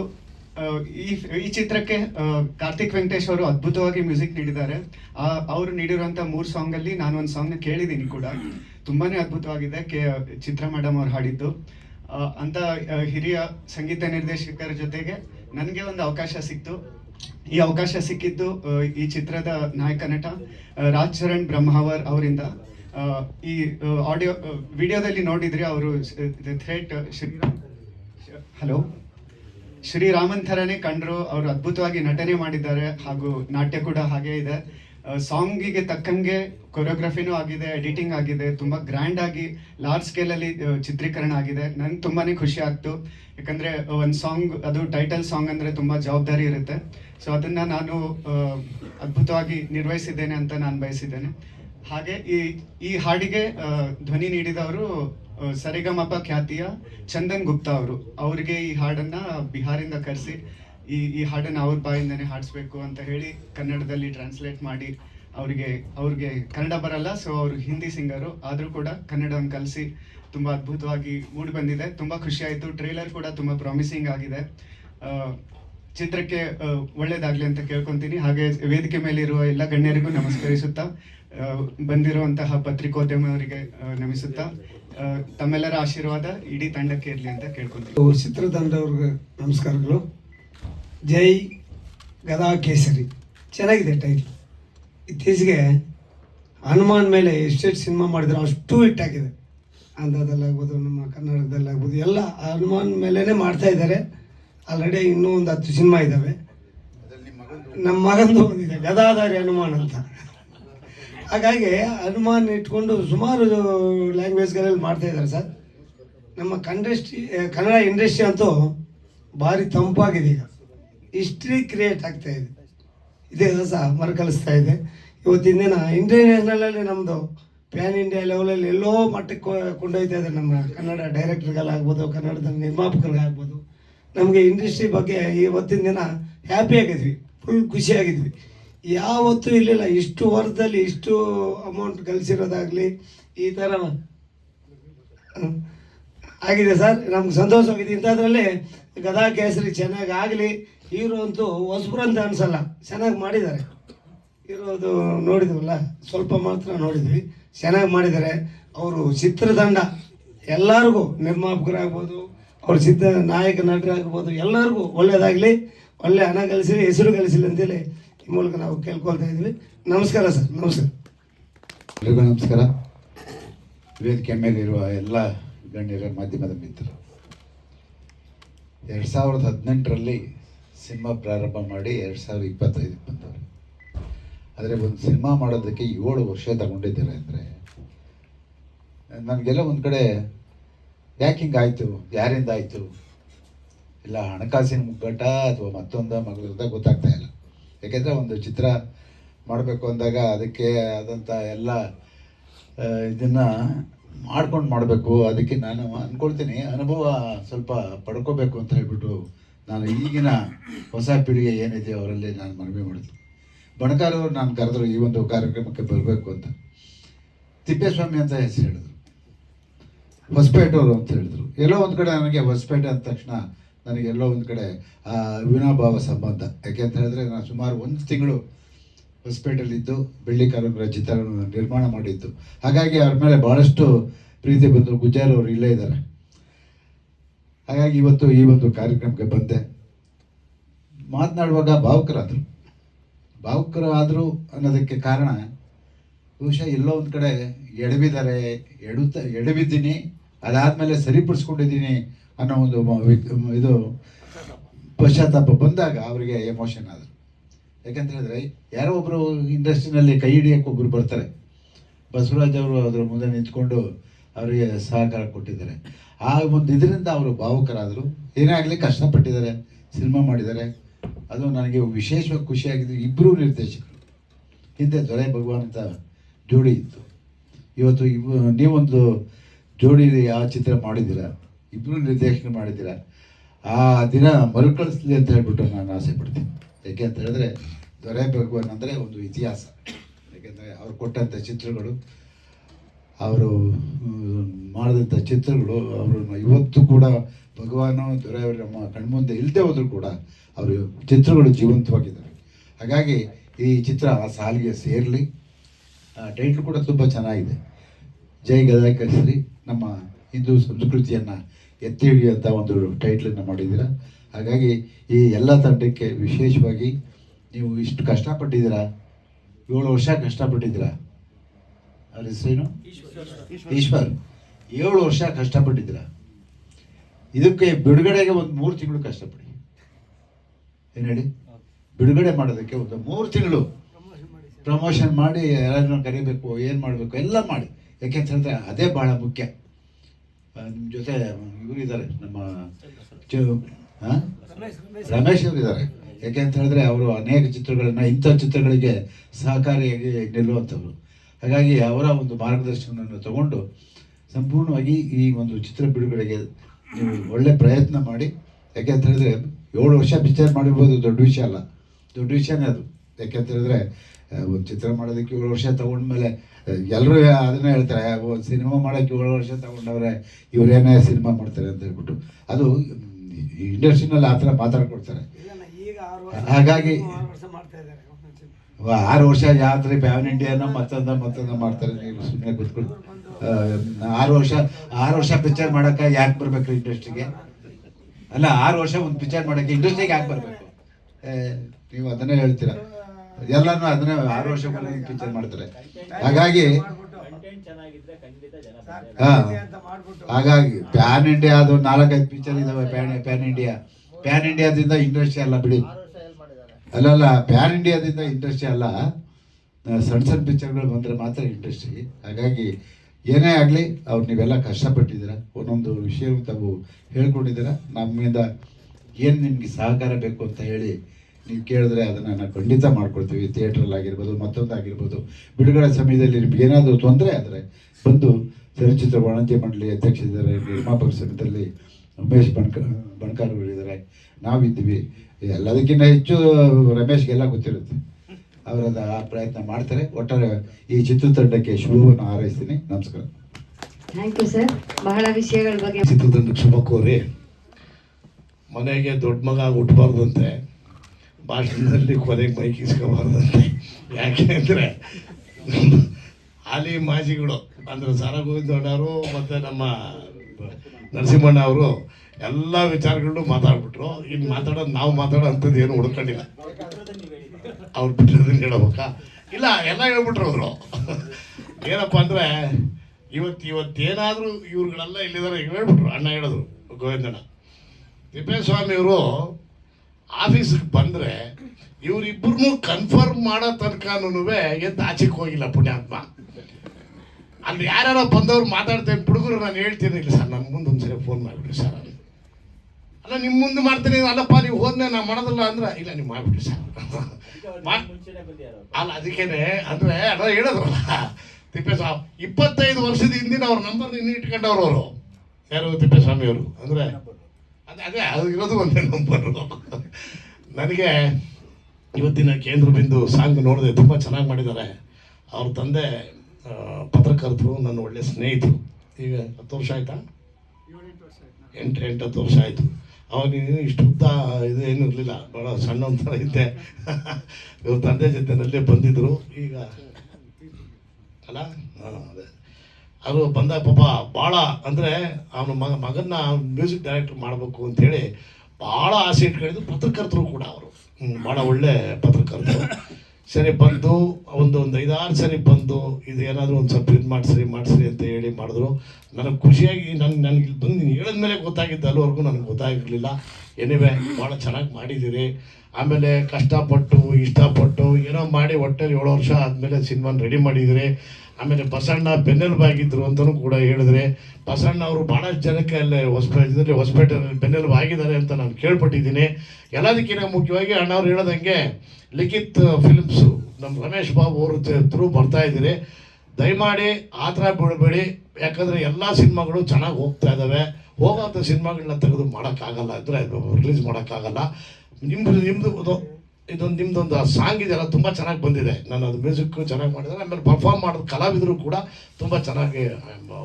ಈ ಈ ಚಿತ್ರಕ್ಕೆ ಕಾರ್ತಿಕ್ ವೆಂಕಟೇಶ್ ಅವರು ಅದ್ಭುತವಾಗಿ ಮ್ಯೂಸಿಕ್ ನೀಡಿದ್ದಾರೆ. ಅವರು ನೀಡಿರುವಂಥ ಮೂರು ಸಾಂಗಲ್ಲಿ ನಾನು ಒಂದು ಸಾಂಗ್ನ ಕೇಳಿದ್ದೀನಿ ಕೂಡ. ತುಂಬಾನೇ ಅದ್ಭುತವಾಗಿದೆ. ಕೆ, ಚಿತ್ರ ಮೇಡಮ್ ಅವ್ರು ಹಾಡಿದ್ದು. ಅಂತ ಹಿರಿಯ ಸಂಗೀತ ನಿರ್ದೇಶಕರ ಜೊತೆಗೆ ನನಗೆ ಒಂದು ಅವಕಾಶ ಸಿಕ್ತು. ಈ ಅವಕಾಶ ಸಿಕ್ಕಿದ್ದು ಈ ಚಿತ್ರದ ನಾಯಕ ನಟ ರಾಜ್ ಚರಣ್ ಬ್ರಹ್ಮಾವರ್ ಅವರಿಂದ. ಈ ಆಡಿಯೋ ವಿಡಿಯೋದಲ್ಲಿ ನೋಡಿದ್ರಿ ಅವರು ಥ್ರೇಟ್ ಶ್ರೀರಾಮ್ ಹಲೋ? ಶ್ರೀರಾಮನ್ ಥರನೇ ಕಂಡ್ರು, ಅವರು ಅದ್ಭುತವಾಗಿ ನಟನೆ ಮಾಡಿದ್ದಾರೆ ಹಾಗೂ ನಾಟ್ಯ ಕೂಡ ಹಾಗೆ ಇದೆ. ಸಾಂಗಿಗೆ ತಕ್ಕಂಗೆ ಕೊರಿಯೋಗ್ರಫಿನೂ ಆಗಿದೆ ಎಡಿಟಿಂಗ್ ಆಗಿದೆ ತುಂಬಾ ಗ್ರ್ಯಾಂಡ್ ಆಗಿ ಲಾರ್ಜ್ ಸ್ಕೇಲ್ ಅಲ್ಲಿ ಆ, ಚಿತ್ರೀಕರಣ ಆಗಿದೆ. ನಂಗೆ ತುಂಬಾನೇ ಖುಷಿ ಆಗ್ತು. ಯಾಕಂದ್ರೆ ಒಂದು ಸಾಂಗ್ ಅದು ಟೈಟಲ್ ಸಾಂಗ್ ಅಂದ್ರೆ ತುಂಬಾ ಜವಾಬ್ದಾರಿ ಇರುತ್ತೆ. ಸೊ ಅದನ್ನ ನಾನು ಅದ್ಭುತವಾಗಿ ನಿರ್ವಹಿಸಿದ್ದೇನೆ ಅಂತ ನಾನು ಬಯಸಿದ್ದೇನೆ. ಹಾಗೆ ಈ ಈ ಹಾಡಿಗೆ ಧ್ವನಿ ನೀಡಿದವರು ಸರಿಗಮಪ ಖ್ಯಾತಿಯ ಚಂದನ್ ಗುಪ್ತಾ ಅವರು. ಅವರಿಗೆ ಈ ಹಾಡನ್ನು ಬಿಹಾರಿಂದ ಕರೆಸಿ ಈ ಈ ಹಾಡನ್ನು ಅವ್ರ ಬಾಯಿಂದನೇ ಹಾಡಿಸ್ಬೇಕು ಅಂತ ಹೇಳಿ ಕನ್ನಡದಲ್ಲಿ ಟ್ರಾನ್ಸ್ಲೇಟ್ ಮಾಡಿ ಅವರಿಗೆ, ಅವ್ರಿಗೆ ಕನ್ನಡ ಬರಲ್ಲ ಸೊ ಅವರು ಹಿಂದಿ ಸಿಂಗರು. ಆದರೂ ಕೂಡ ಕನ್ನಡವನ್ನು ಕಲಿಸಿ ತುಂಬ ಅದ್ಭುತವಾಗಿ ಮೂಡಿ ಬಂದಿದೆ. ತುಂಬ ಖುಷಿ ಆಯಿತು. ಟ್ರೇಲರ್ ಕೂಡ ತುಂಬ ಪ್ರಾಮಿಸಿಂಗ್ ಆಗಿದೆ. ಚಿತ್ರಕ್ಕೆ ಒಳ್ಳೇದಾಗಲಿ ಅಂತ ಕೇಳ್ಕೊತೀನಿ. ಹಾಗೆ ವೇದಿಕೆ ಮೇಲಿರುವ ಎಲ್ಲ ಗಣ್ಯರಿಗೂ ನಮಸ್ಕರಿಸುತ್ತಾ ಬಂದಿರುವಂತಹ ಪತ್ರಿಕೋದ್ಯಮವರಿಗೆ ನಮಿಸುತ್ತಾ ತಮ್ಮೆಲ್ಲರ ಆಶೀರ್ವಾದ ಇಡೀ ತಂಡಕ್ಕೆ ಇರಲಿ ಅಂತ ಕೇಳ್ಕೊತೀನಿ. ಚಿತ್ರತಂಡವ್ರಿಗೆ ನಮಸ್ಕಾರಗಳು. ಜೈ ಗದಾ ಕೇಸರಿ ಚೆನ್ನಾಗಿದೆ ಟೈಟ್ಲ್ ಇತ್ತೀಚೆಗೆ ಹನುಮಾನ್ ಮೇಲೆ ಎಷ್ಟೆಷ್ಟು ಸಿನಿಮಾ ಮಾಡಿದ್ರು ಅಷ್ಟು ಹಿಟ್ಟಾಗಿದೆ ಆಂಧ್ರದಲ್ಲಾಗ್ಬೋದು, ನಮ್ಮ ಕರ್ನಾಟಕದಲ್ಲಾಗ್ಬೋದು, ಎಲ್ಲ ಹನುಮಾನ್ ಮೇಲೇ ಮಾಡ್ತಾ ಇದ್ದಾರೆ. ಆಲ್ರೆಡಿ ಇನ್ನೂ ಒಂದು ಹತ್ತು ಸಿನಿಮಾ ಇದ್ದಾವೆ ನಮ್ಮ ಮಗಂದು ಬಂದಿದೆ, ಗದಾಧಾರಿ ಹನುಮಾನ್ ಅಂತ. ಹಾಗಾಗಿ ಹನುಮಾನ್ ಇಟ್ಕೊಂಡು ಸುಮಾರು ಲ್ಯಾಂಗ್ವೇಜ್ಗಳಲ್ಲಿ ಮಾಡ್ತಾ ಇದ್ದಾರೆ ಸರ್. ನಮ್ಮ ಕಂಡಸ್ಟ್ರಿ, ಕನ್ನಡ ಇಂಡಸ್ಟ್ರಿ ಅಂತೂ ಭಾರಿ ತಂಪಾಗಿದೆ ಈಗ. ಹಿಸ್ಟ್ರಿ ಕ್ರಿಯೇಟ್ ಆಗ್ತಾ ಇದೆ. ಇದೇ ಹೊಸ ಮರುಕಳಿಸ್ತಾ ಇದೆ. ಇವತ್ತಿನ ದಿನ ಇಂಟರ್ನ್ಯಾಷನಲಲ್ಲಿ ನಮ್ಮದು ಪ್ಯಾನ್ ಇಂಡಿಯಾ ಲೆವೆಲಲ್ಲಿ ಎಲ್ಲೋ ಮಟ್ಟಕ್ಕೆ ಕೊಂಡೊಯ್ತಾ ಇದೆ ನಮ್ಮ ಕನ್ನಡ ಡೈರೆಕ್ಟರ್ಗಳಾಗ್ಬೋದು ಕನ್ನಡದ ನಿರ್ಮಾಪಕರಿಗಾಗ್ಬೋದು ನಮಗೆ ಇಂಡಸ್ಟ್ರಿ ಬಗ್ಗೆ ಇವತ್ತಿನ ದಿನ ಹ್ಯಾಪಿ ಆಗಿದ್ವಿ ಫುಲ್ ಖುಷಿಯಾಗಿದ್ವಿ ಯಾವತ್ತೂ ಇರಲಿಲ್ಲ ಇಷ್ಟು ವರ್ಷದಲ್ಲಿ ಇಷ್ಟು ಅಮೌಂಟ್ ಗಳಿಸಿರೋದಾಗಲಿ ಈ ಥರ ಆಗಿದೆ ಸರ್. ನಮ್ಗೆ ಸಂತೋಷವಾಗಿದೆ. ಇಂಥದ್ರಲ್ಲಿ ಗದಾ ಕೇಸರಿ ಚೆನ್ನಾಗಿ ಆಗಲಿ. ಹೀರೋ ಅಂತೂ ಹೊಸಬ್ರು ಅಂತ ಅನ್ಸಲ್ಲ. ಚೆನ್ನಾಗಿ ಮಾಡಿದ್ದಾರೆ. ಇರೋದು ನೋಡಿದ್ವಲ್ಲ, ಸ್ವಲ್ಪ ಮಾತ್ರ ನೋಡಿದ್ವಿ. ಚೆನ್ನಾಗಿ ಮಾಡಿದ್ದಾರೆ. ಅವರು ಚಿತ್ರತಂಡ. ಎಲ್ಲರಿಗೂ ನಿರ್ಮಾಪಕರಾಗ್ಬೋದು ಅವ್ರ ಸಿದ್ಧ ನಾಯಕ ನಟರಾಗ್ಬೋದು ಎಲ್ಲರಿಗೂ ಒಳ್ಳೆಯದಾಗಲಿ ಒಳ್ಳೆ ಹಣ ಗಳಿಸಲಿ ಹೆಸರು ಗಳಿಸಲಿ ಅಂತೇಳಿ ಈ ಮೂಲಕ ನಾವು ಕೇಳ್ಕೊಳ್ತಾ ಇದ್ವಿ. ನಮಸ್ಕಾರ ಸರ್ ನಮಸ್ಕಾರ ಎಲ್ಲರಿಗೂ ನಮಸ್ಕಾರ. ವೇದಿಕೆ ಇರುವ ಎಲ್ಲ ಗಣ್ಯರ ಮಾಧ್ಯಮದ ಮಿತ್ರರು. ಎರಡು ಸಾವಿರದ ಹದಿನೆಂಟರಲ್ಲಿ ಸಿನಿಮಾ ಪ್ರಾರಂಭ ಮಾಡಿ ಎರಡು ಸಾವಿರದ ಇಪ್ಪತ್ತೈದಕ್ಕೆ ಬಂದವರು. ಆದರೆ ಒಂದು ಸಿನಿಮಾ ಮಾಡೋದಕ್ಕೆ ಏಳು ವರ್ಷ ತಗೊಂಡಿದ್ದಾರೆ ಅಂದರೆ ನನಗೆಲ್ಲ ಒಂದು ಕಡೆ ಯಾಕೆ ಹಿಂಗಾಯಿತು ಯಾರಿಂದ ಆಯಿತು? ಇಲ್ಲ, ಹಣಕಾಸಿನ ಮುಗ್ಗಟ್ಟ ಅಥವಾ ಮತ್ತೊಂದು ಮಗಳದ ಗೊತ್ತಾಗ್ತಾ ಇಲ್ಲ. ಯಾಕೆಂದರೆ ಒಂದು ಚಿತ್ರ ಮಾಡಬೇಕು ಅಂದಾಗ ಅದಕ್ಕೆ ಆದಂಥ ಎಲ್ಲ ಇದನ್ನು ಮಾಡ್ಕೊಂಡು ಮಾಡಬೇಕು. ಅದಕ್ಕೆ ನಾನು ಅಂದ್ಕೊಳ್ತೀನಿ ಅನುಭವ ಸ್ವಲ್ಪ ಪಡ್ಕೋಬೇಕು ಅಂತ ಹೇಳ್ಬಿಟ್ಟು ನಾನು ಈಗಿನ ಹೊಸ ಪೀಳಿಗೆ ಏನಿದೆ ಅವರಲ್ಲಿ ನಾನು ಮನವಿ ಮಾಡ್ತೀನಿ ಬಣಕಾರವರು ನಾನು ಕರೆದ್ರು ಈ ಒಂದು ಕಾರ್ಯಕ್ರಮಕ್ಕೆ ಬರಬೇಕು ಅಂತ. ತಿಪ್ಪೇಸ್ವಾಮಿ ಅಂತ ಹೆಸರು ಹೇಳಿದ್ರು. ಹೊಸಪೇಟೆಯವರು ಅಂತ ಹೇಳಿದ್ರು. ಎಲ್ಲೋ ಒಂದು ಕಡೆ ನನಗೆ ಹೊಸಪೇಟೆ ಅಂದ ತಕ್ಷಣ ನನಗೆ ಎಲ್ಲೋ ಒಂದು ಕಡೆ ವಿನಾಭಾವ ಸಂಬಂಧ. ಯಾಕೆ ಅಂತ ಹೇಳಿದ್ರೆ ನಾನು ಸುಮಾರು ಒಂದು ತಿಂಗಳು ಹೊಸಪೇಟೆಯಲ್ಲಿದ್ದು, ಬೆಳ್ಳಿ ಕಾರ್ಮಿಕರ ಚಿತ್ರಗಳನ್ನು ನಿರ್ಮಾಣ ಮಾಡಿದ್ದು. ಹಾಗಾಗಿ ಅವ್ರ ಮೇಲೆ ಭಾಳಷ್ಟು ಪ್ರೀತಿ ಬಂದರು. ಗುಜ್ಜಾರವರು ಇಲ್ಲೇ ಇದ್ದಾರೆ. ಹಾಗಾಗಿ ಇವತ್ತು ಈ ಒಂದು ಕಾರ್ಯಕ್ರಮಕ್ಕೆ ಬಂದೆ. ಮಾತನಾಡುವಾಗ ಭಾವುಕರಾದರು. ಭಾವುಕರು ಆದರು ಅನ್ನೋದಕ್ಕೆ ಕಾರಣ, ಬಹುಶಃ ಎಲ್ಲೋ ಒಂದು ಕಡೆ ಎಡವಿದ್ದಾರೆ, ಎಡುತ್ತ, ಎಡವಿದ್ದೀನಿ, ಅದಾದಮೇಲೆ ಸರಿಪಡಿಸ್ಕೊಂಡಿದ್ದೀನಿ ಅನ್ನೋ ಒಂದು ಇದು ಪಶ್ಚಾತ್ತಾಪ ಬಂದಾಗ ಅವರಿಗೆ ಎಮೋಷನ್ ಆದರು. ಯಾಕಂತ ಹೇಳಿದ್ರೆ, ಯಾರೋ ಒಬ್ಬರು ಇಂಡಸ್ಟ್ರಿನಲ್ಲಿ ಕೈ ಹಿಡಿಯೋಕೆ ಒಬ್ಬರು ಬರ್ತಾರೆ. ಬಸವರಾಜ್ ಅವರು ಅದರ ಮುಂದೆ ನಿಂತ್ಕೊಂಡು ಅವರಿಗೆ ಸಹಕಾರ ಕೊಟ್ಟಿದ್ದಾರೆ. ಆ ಒಂದು ಇದರಿಂದ ಅವರು ಭಾವುಕರಾದರು. ಏನೇ ಆಗಲಿ ಕಷ್ಟಪಟ್ಟಿದ್ದಾರೆ, ಸಿನಿಮಾ ಮಾಡಿದ್ದಾರೆ. ಅದು ನನಗೆ ವಿಶೇಷವಾಗಿ ಖುಷಿಯಾಗಿದ್ದು ಇಬ್ಬರು ನಿರ್ದೇಶಕರು. ಹಿಂದೆ ದೊರೆ ಭಗವಾನ್ ಅಂತ ಜೋಡಿ ಇತ್ತು. ಇವತ್ತು ಇವ್, ನೀವೊಂದು ಜೋಡಿ ಆ ಚಿತ್ರ ಮಾಡಿದ್ದೀರ ಇಬ್ಬರು ನಿರ್ದೇಶನ ಮಾಡಿದ್ದೀರ, ಆ ದಿನ ಮರುಕಳಿಸ್ಲಿ ಅಂತ ಹೇಳ್ಬಿಟ್ಟು ನಾನು ಆಸೆ ಪಡ್ತೀನಿ. ಯಾಕೆ ಅಂತ ಹೇಳಿದ್ರೆ, ದೊರೆ ಭಗವಾನ್ ಅಂದರೆ ಒಂದು ಇತಿಹಾಸ. ಯಾಕೆಂದರೆ ಅವ್ರು ಕೊಟ್ಟಂಥ ಚಿತ್ರಗಳು ಅವರು ಮಾಡಿದಂಥ ಚಿತ್ರಗಳು, ಅವರು ಇವತ್ತು ಕೂಡ ಭಗವಾನು ದೊರೆಯವರ ನಮ್ಮ ಕಣ್ಮುಂದೆ ಇಲ್ಲದೆ ಹೋದರೂ ಕೂಡ ಅವರು ಚಿತ್ರಗಳು ಜೀವಂತವಾಗಿದ್ದಾರೆ ಹಾಗಾಗಿ ಈ ಚಿತ್ರ ಆ ಸಾಲಿಗೆ ಸೇರಲಿ. ಟೈಟ್ಲ್ ಕೂಡ ತುಂಬ ಚೆನ್ನಾಗಿದೆ. ಜೈ ಗದಾಕರ್ಶ್ರೀ ನಮ್ಮ ಹಿಂದೂ ಸಂಸ್ಕೃತಿಯನ್ನು ಎತ್ತಿ ಹಿಡಿಯುವಂಥ ಒಂದು ಟೈಟ್ಲನ್ನು ಮಾಡಿದ್ದೀರಾ. ಹಾಗಾಗಿ ಈ ಎಲ್ಲ ತಂಡಕ್ಕೆ ವಿಶೇಷವಾಗಿ ನೀವು ಇಷ್ಟು ಕಷ್ಟಪಟ್ಟಿದ್ದೀರಾ? ಏಳು ವರ್ಷ ಕಷ್ಟಪಟ್ಟಿದ್ದೀರಾ? ಅವ್ರ ಹೆಸರೇನು ಈಶ್ವರ್. ಏಳು ವರ್ಷ ಕಷ್ಟಪಟ್ಟಿದ್ದೀರ? ಇದಕ್ಕೆ ಬಿಡುಗಡೆಗೆ ಒಂದು ಮೂರು ತಿಂಗಳು ಕಷ್ಟಪಡಿ. ಏನು ಹೇಳಿ? ಬಿಡುಗಡೆ ಮಾಡೋದಕ್ಕೆ ಒಂದು ಮೂರು ತಿಂಗಳು. ಪ್ರಮೋಷನ್ ಮಾಡಿ ಯಾರನ್ನ ಕರಿಬೇಕು ಏನು ಮಾಡಬೇಕು ಎಲ್ಲ ಮಾಡಿ. ಯಾಕೆ ಅಂತ ಹೇಳಿದ್ರೆ ಅದೇ ಭಾಳ ಮುಖ್ಯ. ನಿಮ್ಮ ಜೊತೆ ಇವರು ಇದ್ದಾರೆ ನಮ್ಮ ರಮೇಶ್ ಅವರು ಇದ್ದಾರೆ ಯಾಕೆ ಅಂತ ಹೇಳಿದ್ರೆ ಅವರು ಅನೇಕ ಚಿತ್ರಗಳನ್ನು ಇಂಥ ಚಿತ್ರಗಳಿಗೆ ಸಹಕಾರಿಯಾಗಿ ನಿಲ್ಲುವಂಥವ್ರು. ಹಾಗಾಗಿ ಅವರ ಒಂದು ಮಾರ್ಗದರ್ಶನವನ್ನು ತಗೊಂಡು ಸಂಪೂರ್ಣವಾಗಿ ಈ ಒಂದು ಚಿತ್ರ ಬಿಡುಗಡೆಗೆ ನೀವು ಒಳ್ಳೆ ಪ್ರಯತ್ನ ಮಾಡಿ. ಯಾಕೆ ಅಂತ ಹೇಳಿದ್ರೆ ಏಳು ವರ್ಷ ಪಿಕ್ಚರ್ ಮಾಡಿರ್ಬೋದು ದೊಡ್ಡ ವಿಷಯ ಅಲ್ಲ. ದೊಡ್ಡ ವಿಷಯನೇ ಅದು. ಯಾಕೆ ಅಂತ ಹೇಳಿದ್ರೆ ಒಂದು ಚಿತ್ರ ಮಾಡೋದಕ್ಕೆ ಏಳು ವರ್ಷ ತಗೊಂಡ್ಮೇಲೆ ಎಲ್ಲರೂ ಅದನ್ನೇ ಹೇಳ್ತಾರೆ ಒಂದು ಸಿನಿಮಾ ಮಾಡೋಕ್ಕೆ ಏಳು ವರ್ಷ ತಗೊಂಡವ್ರೆ ಇವರೇನೇ ಸಿನಿಮಾ ಮಾಡ್ತಾರೆ ಅಂತ ಹೇಳ್ಬಿಟ್ಟು. ಅದು ಇಂಡಸ್ಟ್ರಿನಲ್ಲಿ ಆ ಥರ ಮಾತಾಡ್ಕೊಡ್ತಾರೆ ಈಗ ಹಾಗಾಗಿ ವರ್ಷ ಮಾಡ್ತಾ ಇದ್ದಾರೆ ವ- ಆರು ವರ್ಷ ಯಾತ್ರೆ ಪ್ಯಾನ್ ಇಂಡಿಯಾನ ಮತ್ತೊಂದ ಮತ್ತೊಂದ ಮಾಡ್ತಾರೆ. ನೀವು ಸುಮ್ಮನೆ ಕೂತ್ಕೊಂಡು ಆರು ವರ್ಷ ಆರು ವರ್ಷ ಪಿಕ್ಚರ್ ಮಾಡೋಕೆ ಯಾಕೆ ಬರ್ಬೇಕು ಇಂಡಸ್ಟ್ರಿಗೆ ಅಲ್ಲ, ಆರು ವರ್ಷ ಒಂದು ಪಿಕ್ಚರ್ ಮಾಡಕ್ಕೆ ಇಂಡಸ್ಟ್ರಿಗೆ ಯಾಕೆ ಬರಬೇಕು? ನೀವು ಅದನ್ನೇ ಹೇಳ್ತೀರಾ? ಎಲ್ಲಾನು ಅದನ್ನೇ ಆರು ವರ್ಷ ಪಿಕ್ಚರ್ ಮಾಡ್ತಾರೆ. ಹಾಗಾಗಿ, ಹಾಂ, ಹಾಗಾಗಿ ಪ್ಯಾನ್ ಇಂಡಿಯಾ ಅದು ನಾಲ್ಕೈದು ಪಿಕ್ಚರ್ ಇದಾವೆ ಪ್ಯಾನ್ ಪ್ಯಾನ್ ಇಂಡಿಯಾ ಪ್ಯಾನ್ ಇಂಡಿಯಾದಿಂದ ಇಂಡಸ್ಟ್ರಿ ಅಲ್ಲ ಬಿಡಿ. ಅಲ್ಲಲ್ಲ ಪ್ಯಾನ್ ಇಂಡಿಯಾದಿಂದ ಇಂಡಸ್ಟ್ರಿ ಅಲ್ಲ. ಸಣ್ಣ ಸಣ್ಣ ಪಿಕ್ಚರ್ಗಳು ಬಂದರೆ ಮಾತ್ರ ಇಂಡಸ್ಟ್ರಿ ಹಾಗಾಗಿ ಏನೇ ಆಗಲಿ, ಅವ್ರು ನೀವೆಲ್ಲ ಕಷ್ಟಪಟ್ಟಿದ್ದೀರ. ಒಂದೊಂದು ವಿಷಯ ತಾವು ಹೇಳ್ಕೊಂಡಿದ್ದೀರ. ನಮ್ಮಿಂದ ಏನು ನಿಮಗೆ ಸಹಕಾರ ಬೇಕು ಅಂತ ಹೇಳಿ ನೀವು ಕೇಳಿದ್ರೆ ಅದನ್ನು ನಾವು ಖಂಡಿತ ಆಗಿರ್ಬೋದು, ಮತ್ತೊಂದು ಆಗಿರ್ಬೋದು. ಬಿಡುಗಡೆ ಸಮಯದಲ್ಲಿ ನಿಮ್ಗೆ ಏನಾದರೂ ತೊಂದರೆ ಆದರೆ ಬಂದು ಚಲನಚಿತ್ರ ವಾಣಿಜ್ಯ ಮಂಡಳಿ ಅಧ್ಯಕ್ಷರಿದ್ದಾರೆ, ನಿರ್ಮಾಪಕ ಸಮಿತಿಯಲ್ಲಿ ಉಮೇಶ್ ಬಣ್ಕ, ಬಣ್ಕಾರ್ ಅವರು ನಾವಿದ್ದೀವಿ. ಎಲ್ಲದಕ್ಕಿಂತ ಹೆಚ್ಚು ರಮೇಶ್ಗೆಲ್ಲ ಗೊತ್ತಿರುತ್ತೆ. ಅವರದ ಆ ಪ್ರಯತ್ನ ಮಾಡ್ತಾರೆ. ಒಟ್ಟಾರೆ ಈ ಚಿತ್ರತಂಡಕ್ಕೆ ಶುಭವನ್ನು ಹಾರೈಸ್ತೀನಿ. ನಮಸ್ಕಾರ. ಥ್ಯಾಂಕ್ ಯು ಸರ್ ಬಹಳ ವಿಷಯಗಳ ಬಗ್ಗೆ ಚಿತ್ರತಂಡಕ್ಕೆ ಶುಭ ಕೋರಿ. ಮನೆಗೆ ದೊಡ್ಡ ಮಗ ಹುಟ್ಟಬಾರ್ದಂತೆ ಭಾಷಣದಲ್ಲಿ ಕೊನೆಗೆ ಮೈಕ್ ಇಸ್ಕೋಬಾರ್ದಂತೆ ಯಾಕೆಂದರೆ ಹಾಲಿ ಮಾಜಿಗಳು. ಅಂದರೆ ಸಾರ ಗೋವಿಂದಣ್ಣವರು ಮತ್ತು ನಮ್ಮ ನರಸಿಂಹಣ್ಣ ಅವರು ಎಲ್ಲ ವಿಚಾರಗಳನ್ನು ಮಾತಾಡ್ಬಿಟ್ರು. ಇನ್ನು ಮಾತಾಡೋದು ನಾವು ಮಾತಾಡೋ ಅಂಥದ್ದು ಏನು ಹುಡ್ಕೊಂಡಿಲ್ಲ. ಅವ್ರು ಬಿಟ್ಟಿರೋದನ್ನ ಹೇಳ್ಬೇಕಾ? ಇಲ್ಲ, ಎಲ್ಲ ಹೇಳ್ಬಿಟ್ರು ಅವರು. ಏನಪ್ಪ ಅಂದರೆ, ಇವತ್ತು ಇವತ್ತೇನಾದರೂ ಇವ್ರುಗಳೆಲ್ಲ ಇಲ್ಲಿದ್ದಾರೆ ಹೇಳ್ಬಿಟ್ರು, ಅಣ್ಣ ಹೇಳಿದ್ರು, ಗೋವಿಂದಣ್ಣ. ತಿಪ್ಪೇಸ್ವಾಮಿಯವರು ಆಫೀಸಿಗೆ ಬಂದರೆ ಇವರಿಬ್ಬರನ್ನೂ ಕನ್ಫರ್ಮ್ ಮಾಡೋ ತನಕನೂ ಎದ್ದು ಆಚೆಗೆ ಹೋಗಿಲ್ಲ ಪುಣ್ಯಾತ್ಮ. ಅಲ್ಲಿ ಯಾರ್ಯಾರೋ ಬಂದವ್ರು ಮಾತಾಡ್ತೇನೆ ಹುಡುಗರು, ನಾನು ಹೇಳ್ತೀನಿ, ಇಲ್ಲ ಸರ್ ನನ್ನ ಮುಂದೆ ಒಂದ್ಸರಿ ಫೋನ್ ಮಾಡಿಬಿಡ್ರಿ ಸರ್. ಅಲ್ಲ ನಿಮ್ಮ ಮುಂದೆ ಮಾಡ್ತೀನಿ ಅಲ್ಲಪ್ಪ ನೀವು ಹೋದ್ನೆ ನಾ ಮಾಡೋದಿಲ್ಲ ಅಂದ್ರೆ ಇಲ್ಲ ನೀವು ಮಾಡ್ಬಿಟ್ಟು ಸರ್. ಅಲ್ಲ ಅದಕ್ಕೇನೆ ಅಂದರೆ ಅದ ಹೇಳಿದ್ರಲ್ಲ. ತಿಪ್ಪೇಸ್ವಾಮಿ ಇಪ್ಪತ್ತೈದು ವರ್ಷದ ಹಿಂದಿನ ಅವ್ರ ನಂಬರ್ ಇನ್ನು ಇಟ್ಕೊಂಡವ್ರು ಅವರು. ಯಾರು ತಿಪ್ಪೇಸ್ವಾಮಿ ಅವರು? ಅಂದ್ರೆ ಅದೇ ಅದೇ ಅದು ಇರೋದು ಒಂದೇ ನಂಬರ್ ನನಗೆ ಇವತ್ತಿನ ಕೇಂದ್ರ ಬಿಂದು ಸಾಂಗ್ ನೋಡಿದೆ ತುಂಬ ಚೆನ್ನಾಗಿ ಮಾಡಿದ್ದಾರೆ. ಅವ್ರ ತಂದೆ ಪತ್ರಕರ್ತರು ನನ್ನ ಒಳ್ಳೆ ಸ್ನೇಹಿತರು. ಈಗ ಹತ್ತು ವರ್ಷ ಆಯ್ತಾ. ಎಂಟು ಎಂಟು ಹತ್ತು ವರ್ಷ ಆಯಿತು. ಅವಾಗ ನೀನು ಇಷ್ಟು ಉದ್ದ ಇದು ಏನು ಇರಲಿಲ್ಲ. ಭಾಳ ಸಣ್ಣ ಒಂಥರ ಇದ್ದೆ. ಇವ್ರ ತಂದೆ ಜೊತೆನಲ್ಲೇ ಬಂದಿದ್ದರು ಈಗ ಅಲ್ಲ? ಹಾಂ, ಅದೇ. ಅದು ಬಂದಾಗ ಪಾಪ ಭಾಳ ಅಂದರೆ ಅವನ ಮಗ, ಮಗನ್ನ ಮ್ಯೂಸಿಕ್ ಡೈರೆಕ್ಟರ್ ಮಾಡಬೇಕು ಅಂತೇಳಿ ಭಾಳ ಆಸೆ ಇಟ್ಕೊಂಡಿದ್ದು ಪತ್ರಕರ್ತರು ಕೂಡ ಅವರು. ಭಾಳ ಒಳ್ಳೆ ಪತ್ರಕರ್ತರು. ಸರಿ ಬಂದು, ಒಂದು ಒಂದು ಐದಾರು ಸರಿ ಬಂದು, ಇದು ಏನಾದರೂ ಒಂದು ಸ್ವಲ್ಪ ಇದು ಮಾಡಿಸ್ರಿ ಮಾಡಿಸ್ರಿ ಅಂತ ಹೇಳಿ ಮಾಡಿದ್ರು. ನನಗೆ ಖುಷಿಯಾಗಿ ನನಗೆ ನನಗೆ ಇಲ್ಲಿ ಬಂದು ನೀನು ಹೇಳಿದ್ಮೇಲೆ ಗೊತ್ತಾಗಿದ್ದು ಅಲ್ಲಿವರೆಗೂ ನನಗೆ ಗೊತ್ತಾಗಿರಲಿಲ್ಲ. ಎನಿವೆ ಭಾಳ ಚೆನ್ನಾಗಿ ಮಾಡಿದ್ದೀರಿ. ಆಮೇಲೆ ಕಷ್ಟಪಟ್ಟು, ಇಷ್ಟಪಟ್ಟು ಏನೋ ಮಾಡಿ ಒಟ್ಟಲ್ಲಿ ಏಳು ವರ್ಷ ಆದಮೇಲೆ ಸಿನಿಮಾನ ರೆಡಿ ಮಾಡಿದರೆ, ಆಮೇಲೆ ಬಸಣ್ಣ ಬೆನ್ನೆಲುಬಾಗಿದ್ರು ಅಂತಲೂ ಕೂಡ ಹೇಳಿದ್ರೆ, ಬಸಣ್ಣ ಅವರು ಭಾಳಷ್ಟು ಜನಕ್ಕೆ ಅಲ್ಲೇ ಹೊಸಪೇಟೆ ಹೊಸಪೇಟೆಯಲ್ಲಿ ಬೆನ್ನೆಲುಬು ಆಗಿದ್ದಾರೆ ಅಂತ ನಾನು ಕೇಳ್ಪಟ್ಟಿದ್ದೀನಿ. ಎಲ್ಲದಕ್ಕಿಂತ ಮುಖ್ಯವಾಗಿ ಅಣ್ಣವ್ರು ಹೇಳೋದಂಗೆ ಲಿಖಿತ್ ಫಿಲ್ಮ್ಸು ನಮ್ಮ ರಮೇಶ್ ಬಾಬು ಅವರು ತ್ರೂ ಬರ್ತಾ ಇದ್ದೀರಿ. ದಯಮಾಡಿ ಆ ಥರ ಬಿಡಬೇಡಿ ಯಾಕಂದರೆ ಎಲ್ಲ ಸಿನಿಮಾಗಳು ಚೆನ್ನಾಗಿ ಹೋಗ್ತಾ ಇದ್ದಾವೆ ಹೋಗೋಂಥ ಸಿನಿಮಾಗಳನ್ನ ತೆಗೆದು ಮಾಡೋಕ್ಕಾಗಲ್ಲ. ಅಂದರೆ ರಿಲೀಸ್ ಮಾಡೋಕ್ಕಾಗಲ್ಲ. ನಿಮ್ಮದು ನಿಮ್ಮದು ಇದು, ಇದೊಂದು ನಿಮ್ಮದೊಂದು ಸಾಂಗ್ ಇದೆಯಲ್ಲ ತುಂಬ ಚೆನ್ನಾಗಿ ಬಂದಿದೆ. ನಾನು ಅದು ಮ್ಯೂಸಿಕ್ ಚೆನ್ನಾಗಿ ಮಾಡಿದ್ದಾರೆ ಆಮೇಲೆ ಪರ್ಫಾರ್ಮ್ ಮಾಡೋದು ಕಲಾವಿದರು ಕೂಡ ತುಂಬ ಚೆನ್ನಾಗಿ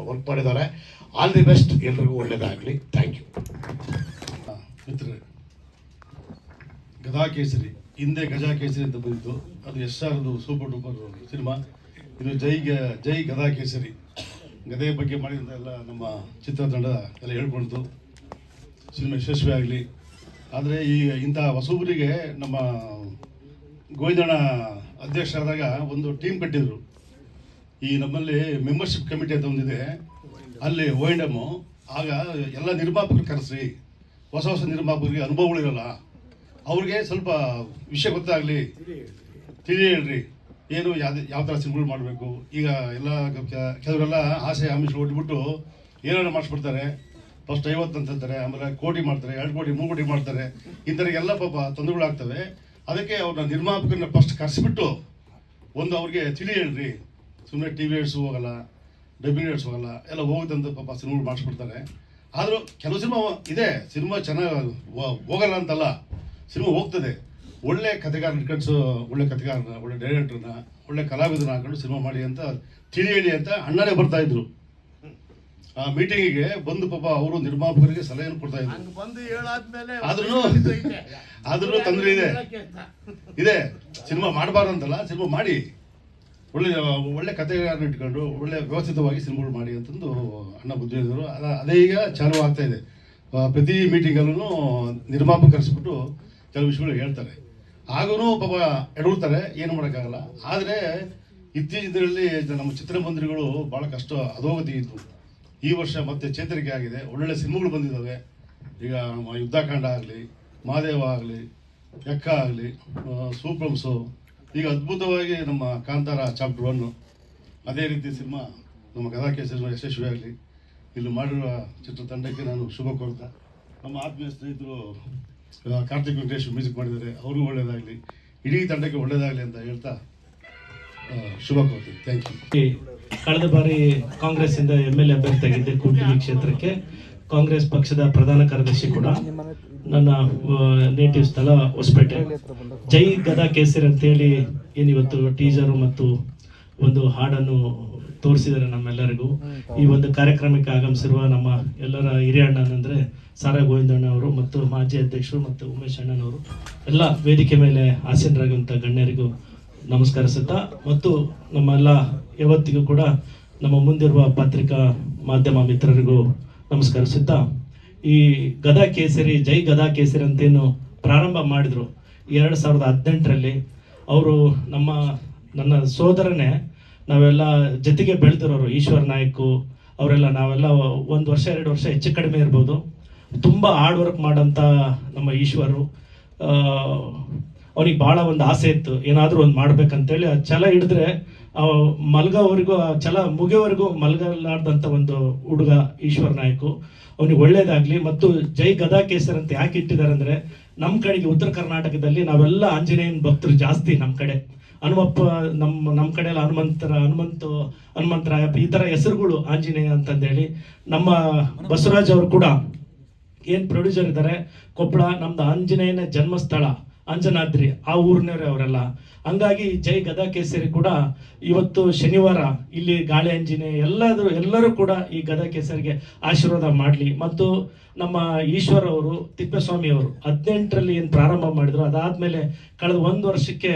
ವರ್ಕ್ ಮಾಡಿದ್ದಾರೆ ಆಲ್ ದಿ ಬೆಸ್ಟ್ ಎಲ್ರಿಗೂ ಒಳ್ಳೆಯದಾಗಲಿ ಥ್ಯಾಂಕ್ ಯು ಮಿತ್ರರೇ ಗದಾ ಕೇಸರಿ ಹಿಂದೆ ಗಜಾ ಕೇಸರಿ ಅಂತ ಬಂದಿತ್ತು. ಅದು ಎಸ್ ಆರ್ದು ಸೂಪರ್ ಡೂಪರ್ ಸಿನಿಮಾ. ಇದು ಜೈ ಗ- ಜೈ ಗದಾ ಕೇಸರಿ ಗದೆ ಬಗ್ಗೆ ಮಾಡಿದಂಥ ಎಲ್ಲ ನಮ್ಮ ಚಿತ್ರತಂಡ ಎಲ್ಲ ಹೇಳ್ಕೊಳ್ತು ಸಿನಿಮಾ ಯಶಸ್ವಿ ಆಗಲಿ. ಆದರೆ ಈ ಇಂಥ ಹೊಸಬರಿಗೆ ನಮ್ಮ ಗೋವಿಂದಣ್ಣ ಅಧ್ಯಕ್ಷರಾದಾಗ ಒಂದು ಟೀಮ್ ಕಟ್ಟಿದ್ರು. ಈ ನಮ್ಮಲ್ಲಿ ಮೆಂಬರ್ಶಿಪ್ ಕಮಿಟಿ ಅಂತ ಒಂದಿದೆ. ಅಲ್ಲಿ ಓ ಎನ್ ಎಮ್ಮು ಆಗ ಎಲ್ಲ ನಿರ್ಮಾಪಕರು ಕರೆಸಿ, ಹೊಸ ಹೊಸ ನಿರ್ಮಾಪಕರಿಗೆ ಅನುಭವಗಳಿರಲ್ಲ ಅವ್ರಿಗೆ ಸ್ವಲ್ಪ ವಿಷಯ ಗೊತ್ತಾಗಲಿ. ತಿಳಿ ಹೇಳ್ರಿ. ಏನು ಯಾವ್ದು, ಯಾವ ಥರ ಸಿನಿಮಾಗಳು ಮಾಡಬೇಕು? ಈಗ ಎಲ್ಲ ಕೆಲವರೆಲ್ಲ ಆಸೆ, ಆಮಿಷ ಹೊಟ್ಬಿಟ್ಟು ಏನಾರು ಮಾಡಿಸ್ಬಿಡ್ತಾರೆ. ಫಸ್ಟ್ ಐವತ್ತು ಅಂತಾರೆ, ಆಮೇಲೆ ಕೋಟಿ ಮಾಡ್ತಾರೆ, ಎರಡು ಕೋಟಿ, ಮೂರು ಕೋಟಿ ಮಾಡ್ತಾರೆ. ಇಂಥವ್ರಿಗೆಲ್ಲ ಪಾಪ ತೊಂದರೆಗಳಾಗ್ತವೆ ಅದಕ್ಕೆ ಅವ್ರನ್ನ ನಿರ್ಮಾಪಕರನ್ನ ಫಸ್ಟ್ ಕರೆಸಿಬಿಟ್ಟು ಒಂದು ಅವ್ರಿಗೆ ತಿಳಿ ಹೇಳ್ರಿ. ಸುಮ್ಮನೆ ಟಿ ವಿ ಏಡ್ಸ್ ಹೋಗಲ್ಲ ಡಬ್ಬಿಂಗ್ ಏಡ್ಸ್ ಹೋಗಲ್ಲ, ಎಲ್ಲ ಹೋಗುತ್ತಂತ ಪಾಪ ಸಿನಿಮಾಗಳು ಮಾಡಿಸ್ಬಿಡ್ತಾರೆ. ಆದರೂ ಕೆಲವು ಸಿನಿಮಾ ಇದೆ, ಸಿನಿಮಾ ಚೆನ್ನಾಗಿ ಹೋಗಲ್ಲ ಅಂತಲ್ಲ, ಸಿನಿಮಾ ಹೋಗ್ತದೆ. ಒಳ್ಳೆ ಕಥೆಗಾರ ಇಟ್ಕೊಂಡು ಒಳ್ಳೆ ಕಥೆಗಾರನ, ಒಳ್ಳೆ ಡೈರೆಕ್ಟ್ರನ್ನ ಒಳ್ಳೆ ಕಲಾವಿದನ ಹಾಕೊಂಡು ಸಿನಿಮಾ ಮಾಡಿ ಅಂತ ತಿಳಿ ಹೇಳಿ ಅಂತ ಅಣ್ಣನೇ ಬರ್ತಾ ಇದ್ರು. ಆ ಮೀಟಿಂಗಿಗೆ ಬಂದು ಪಾಪ ಅವರು ನಿರ್ಮಾಪಕರಿಗೆ ಸಲಹೆಯನ್ನು ಕೊಡ್ತಾ ಇದ್ರು. ಬಂದು ಹೇಳಾದ್ಮೇಲೆ ಆದ್ರೂ ಆದ್ರೂ ತೊಂದರೆ ಇದೆ. ಇದೆ. ಸಿನಿಮಾ ಮಾಡಬಾರ್ದಂತಲ್ಲ ಸಿನಿಮಾ ಮಾಡಿ. ಒಳ್ಳೆ ಒಳ್ಳೆ ಕಥೆಗಳನ್ನು ಇಟ್ಕೊಂಡು ಒಳ್ಳೆ ವ್ಯವಸ್ಥಿತವಾಗಿ ಸಿನಿಮಾಗಳು ಮಾಡಿ ಅಂತಂದು ಅಣ್ಣ ಬುದ್ಧಿ ಹೇಳಿದ್ರು. ಅದ- ಅದೇ ಈಗ ಚಾಲು ಆಗ್ತಾ ಇದೆ. ಪ್ರತಿ ಮೀಟಿಂಗಲ್ಲೂ ನಿರ್ಮಾಪಕ ಕರೆಸ್ಬಿಟ್ಟು ಕೆಲವು ವಿಷಯಗಳು ಹೇಳ್ತಾರೆ. ಆಗೂ ಪಾಪ ಎಡಗುತ್ತಾರೆ ಏನು ಮಾಡೋಕ್ಕಾಗಲ್ಲ. ಆದರೆ ಇತ್ತೀಚಿನ ದಿನಗಳಲ್ಲಿ ನಮ್ಮ ಚಿತ್ರಮಂದಿರಗಳು ಭಾಳ ಕಷ್ಟ ಅಧೋಗತಿ ಇದ್ವು ಈ ವರ್ಷ ಮತ್ತೆ ಚೇತರಿಕೆ ಆಗಿದೆ. ಒಳ್ಳೊಳ್ಳೆ ಸಿನಿಮಾಗಳು ಬಂದಿದ್ದಾವೆ ಈಗ ಯುದ್ಧಕಾಂಡ ಆಗಲಿ, ಮಹಾದೇವ ಆಗಲಿ ಎಕ್ಕ ಆಗಲಿ ಸೂಪ್ರಮ್ಸು ಈಗ ಅದ್ಭುತವಾಗಿ ನಮ್ಮ ಕಾಂತಾರ ಚಾಪ್ಟರ್ ಒನ್ನು ಅದೇ ರೀತಿ ಸಿನಿಮಾ ನಮ್ಮ ಗದಾಕೆ ಸಿನಿಮಾ ಯಶಸ್ವಿ ಆಗಲಿ. ಇಲ್ಲಿ ಮಾಡಿರುವ ಚಿತ್ರತಂಡಕ್ಕೆ ನಾನು ಶುಭ ಕೋರ್ತಾ. ನಮ್ಮ ಆತ್ಮೀಯ ಸ್ನೇಹಿತರು ಕಾರ್ತಿಕ್ ವೆಂಕಟೇಶ್ ಮ್ಯೂಸಿಕ್ ಮಾಡಿದ್ದಾರೆ. ಅವ್ರಿಗೂ ಒಳ್ಳೆಯದಾಗಲಿ ಇಡೀ ತಂಡಕ್ಕೆ ಒಳ್ಳೆಯದಾಗಲಿ ಅಂತ ಹೇಳ್ತಾ ಶುಭ ಕೋರ್ತೀನಿ. ಥ್ಯಾಂಕ್ ಯು ಕಳೆದ ಬಾರಿ ಕಾಂಗ್ರೆಸ್ ಇಂದ ಎಂ ಎಲ್ ಎ ಅಭ್ಯರ್ಥಿಯಾಗಿದ್ದೆ ಕೂಡ್ಲಿಗಿ ಕ್ಷೇತ್ರಕ್ಕೆ. ಕಾಂಗ್ರೆಸ್ ಪಕ್ಷದ ಪ್ರಧಾನ ಕಾರ್ಯದರ್ಶಿ ಕೂಡ. ನನ್ನ ನೇಟಿವ್ ಸ್ಥಳ ಹೊಸಪೇಟೆ. ಜೈ ಗದಾ ಕೇಸರಿ ಅಂತೇಳಿ ಏನಿವತ್ತು ಟೀಸರು ಮತ್ತು ಒಂದು ಹಾಡನ್ನು ತೋರಿಸಿದ್ದಾರೆ ನಮ್ಮೆಲ್ಲರಿಗೂ. ಈ ಒಂದು ಕಾರ್ಯಕ್ರಮಕ್ಕೆ ಆಗಮಿಸಿರುವ ನಮ್ಮ ಎಲ್ಲರ ಹಿರಿಯ ಅಣ್ಣನಂದ್ರೆ ಸಾರ ಗೋವಿಂದಣ್ಣ ಅವರು ಮತ್ತು ಮಾಜಿ ಅಧ್ಯಕ್ಷರು ಮತ್ತು ಉಮೇಶ್ ಅಣ್ಣನವರು. ಎಲ್ಲ ವೇದಿಕೆ ಮೇಲೆ ಆಸೀನರಾಗುವಂಥ ಗಣ್ಯರಿಗೂ ನಮಸ್ಕರಿಸುತ್ತಾ ಮತ್ತು ನಮ್ಮೆಲ್ಲ ಯಾವತ್ತಿಗೂ ಕೂಡ ನಮ್ಮ ಮುಂದಿರುವ ಪತ್ರಿಕಾ ಮಾಧ್ಯಮ ಮಿತ್ರರಿಗೂ ನಮಸ್ಕರಿಸುತ್ತಾ. ಈ ಗದಾ ಕೇಸರಿ, ಜೈ ಗದಾ ಕೇಸರಿ ಅಂತೇನು ಪ್ರಾರಂಭ ಮಾಡಿದರು ಎರಡು ಸಾವಿರದ ಹದಿನೆಂಟರಲ್ಲಿ. ಅವರು ನಮ್ಮ, ನನ್ನ ಸೋದರನೇ, ನಾವೆಲ್ಲ ಜೊತೆಗೆ ಬೆಳೆದಿರೋರು, ಈಶ್ವರ್ ನಾಯಕು, ಅವರೆಲ್ಲ ನಾವೆಲ್ಲ ಒಂದು ವರ್ಷ, ಎರಡು ವರ್ಷ ಹೆಚ್ಚು ಕಡಿಮೆ ಇರ್ಬೋದು. ತುಂಬ ಹಾರ್ಡ್ ವರ್ಕ್ ಮಾಡೋಂಥ ನಮ್ಮ ಈಶ್ವರು. ಅವನಿಗೆ ಭಾಳ ಒಂದು ಆಸೆ ಇತ್ತು, ಏನಾದರೂ ಒಂದು ಮಾಡ್ಬೇಕಂತೇಳಿ. ಆ ಛಲ ಹಿಡಿದ್ರೆ ಮಲ್ಗೋವರೆಗೂ, ಆ ಛಲ ಮುಗಿಯೋವರೆಗೂ ಮಲ್ಗಲಾರ್ದಂಥ ಒಂದು ಹುಡುಗ ಈಶ್ವರ್ ನಾಯ್ಕು. ಅವನಿಗೆ ಒಳ್ಳೇದಾಗಲಿ, ಮತ್ತು ಜೈ ಗದಾ ಕೇಸರ್ ಅಂತ ಯಾಕೆ ಇಟ್ಟಿದ್ದಾರೆ ಅಂದರೆ ನಮ್ಮ ಕಡೆಗೆ ಉತ್ತರ ಕರ್ನಾಟಕದಲ್ಲಿ ನಾವೆಲ್ಲ ಆಂಜನೇಯನ ಭಕ್ತರು ಜಾಸ್ತಿ ನಮ್ಮ ಕಡೆ. ಹನುಮಪ್ಪ ನಮ್ಮ ನಮ್ಮ ಕಡೆ ಎಲ್ಲ ಹನುಮಂತರ, ಹನುಮಂತ, ಹನುಮಂತರಾಯಪ್ಪ, ಈ ಥರ ಹೆಸರುಗಳು ಆಂಜನೇಯ ಅಂತಂದೇಳಿ. ನಮ್ಮ ಬಸವರಾಜ್ ಅವರು ಕೂಡ ಏನು ಪ್ರೊಡ್ಯೂಸರ್ ಇದ್ದಾರೆ ಕೊಪ್ಪಳ ನಮ್ದು ಆಂಜನೇಯನ ಜನ್ಮಸ್ಥಳ. ಅಂಜನಾದ್ರಿ, ಆ ಊರಿನವರೇ ಅವರೆಲ್ಲ. ಹಂಗಾಗಿ ಜೈ ಗದಾ ಕೇಸರಿ ಕೂಡ ಇವತ್ತು ಶನಿವಾರ ಇಲ್ಲಿ ಗಾಳಿ ಅಂಜಿನಿ ಎಲ್ಲಾದರೂ, ಎಲ್ಲರೂ ಕೂಡ ಈ ಗದಾ ಕೇಸರಿಗೆ ಆಶೀರ್ವಾದ ಮಾಡಲಿ. ಮತ್ತು ನಮ್ಮ ಈಶ್ವರ್ ಅವರು, ತಿಪ್ಪೇಸ್ವಾಮಿ ಅವರು ಹದಿನೆಂಟರಲ್ಲಿ ಏನು ಪ್ರಾರಂಭ ಮಾಡಿದ್ರು, ಅದಾದ್ಮೇಲೆ ಕಳೆದ ಒಂದು ವರ್ಷಕ್ಕೆ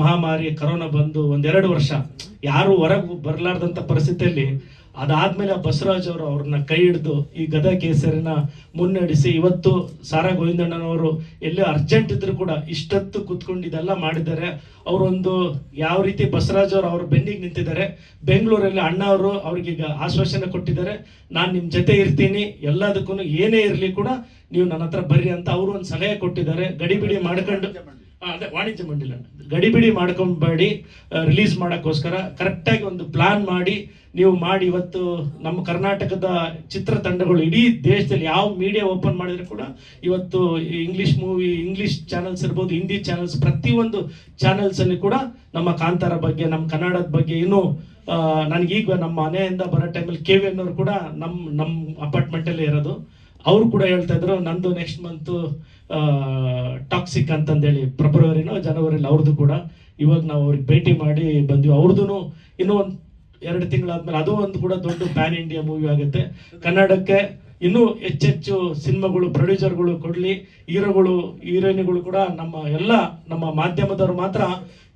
ಮಹಾಮಾರಿ, ಕರೋನಾ ಬಂದು ಒಂದೆರಡು ವರ್ಷ, ಯಾರು ಹೊರಗೆ ಬರಲಾರ್ದಂಥ ಪರಿಸ್ಥಿತಿಯಲ್ಲಿ ಅದಾದ್ಮೇಲೆ ಬಸವರಾಜ್ ಅವರು ಅವ್ರನ್ನ ಕೈ ಹಿಡಿದು ಈ ಗದಾ ಕೇಸರಿನ ಮುನ್ನಡೆಸಿ ಇವತ್ತು ಸಾರಾ ಗೋವಿಂದಣ್ಣನವರು ಎಲ್ಲೇ ಅರ್ಜೆಂಟ್ ಇದ್ರು ಕೂಡ ಇಷ್ಟೊತ್ತು ಕುತ್ಕೊಂಡು ಇದೆಲ್ಲ ಮಾಡಿದ್ದಾರೆ. ಅವರೊಂದು ಯಾವ ರೀತಿ ಬಸವರಾಜ್ ಅವರು ಅವ್ರ ಬೆನ್ನಿಗೆ ನಿಂತಿದ್ದಾರೆ. ಬೆಂಗಳೂರಲ್ಲಿ ಅಣ್ಣ ಅವರು ಅವ್ರಿಗೀಗ ಆಶ್ವಾಸನೆ ಕೊಟ್ಟಿದ್ದಾರೆ. ನಾನು ನಿಮ್ಮ ಜೊತೆ ಇರ್ತೀನಿ. ಎಲ್ಲದಕ್ಕೂ ಏನೇ ಇರಲಿ ಕೂಡ ನೀವು ನನ್ನ ಹತ್ರ ಬರ್ರಿ ಅಂತ ಅವರು ಒಂದು ಸಲಹೆ ಕೊಟ್ಟಿದ್ದಾರೆ. ಗಡಿಬಿಡಿ ಮಾಡ್ಕೊಂಡು ಅದೇ ವಾಣಿಜ್ಯ ಮಂಡಳಿ ಗಡಿಬಿಡಿ ಮಾಡ್ಕೊಂಬೇಡಿ ರಿಲೀಸ್ ಮಾಡೋಕ್ಕೋಸ್ಕರ ಕರೆಕ್ಟಾಗಿ ಒಂದು ಪ್ಲಾನ್ ಮಾಡಿ, ನೀವು ಮಾಡಿ ಇವತ್ತು ನಮ್ಮ ಕರ್ನಾಟಕದ ಚಿತ್ರತಂಡಗಳು ಇಡೀ ದೇಶದಲ್ಲಿ ಯಾವ ಮೀಡಿಯಾ ಓಪನ್ ಮಾಡಿದ್ರು ಕೂಡ ಇವತ್ತು ಇಂಗ್ಲೀಷ್ ಮೂವಿ ಇಂಗ್ಲಿಷ್ ಚಾನೆಲ್ಸ್ ಇರ್ಬೋದು ಹಿಂದಿ ಚಾನೆಲ್ಸ್ ಪ್ರತಿಯೊಂದು ಚಾನೆಲ್ಸ್ ಅಲ್ಲಿ ಕೂಡ ನಮ್ಮ ಕಾಂತಾರ ಬಗ್ಗೆ, ನಮ್ಮ ಕನ್ನಡದ ಬಗ್ಗೆ ಇನ್ನೂ ನನಗೀಗ ನಮ್ಮ ಮನೆಯಿಂದ ಬರೋ ಟೈಮಲ್ಲಿ ಕೆ ವಿ ಅನ್ನೋರು ಕೂಡ ನಮ್ಮ ನಮ್ಮ ಅಪಾರ್ಟ್ಮೆಂಟಲ್ಲೇ ಇರೋದು. ಅವರು ಕೂಡ ಹೇಳ್ತಾ ಇದ್ರು, ನಂದು ನೆಕ್ಸ್ಟ್ ಮಂತು ಟಾಕ್ಸಿಕ್ ಅಂತಂದೇಳಿ ಫೆಬ್ರವರಿನೋ ಜನವರಿಲಿ ಅವ್ರದ್ದು ಕೂಡ. ಇವಾಗ ನಾವು ಅವ್ರಿಗೆ ಭೇಟಿ ಮಾಡಿ ಬಂದ್ವಿ. ಅವ್ರದ್ದು ಇನ್ನೂ ಒಂದು ಎರಡು ತಿಂಗಳಾದ್ಮೇಲೆ ಅದು ಒಂದು ಕೂಡ ದೊಡ್ಡ ಪ್ಯಾನ್ ಇಂಡಿಯಾ ಮೂವಿ ಆಗುತ್ತೆ. ಕನ್ನಡಕ್ಕೆ ಇನ್ನೂ ಹೆಚ್ಚೆಚ್ಚು ಸಿನಿಮಾಗಳು ಪ್ರೊಡ್ಯೂಸರ್ಗಳು ಕೊಡಲಿ. ಹೀರೋಗಳು, ಹೀರೋಯಿನ್ಗಳು ಕೂಡ ನಮ್ಮ ಎಲ್ಲ ನಮ್ಮ ಮಾಧ್ಯಮದವರು ಮಾತ್ರ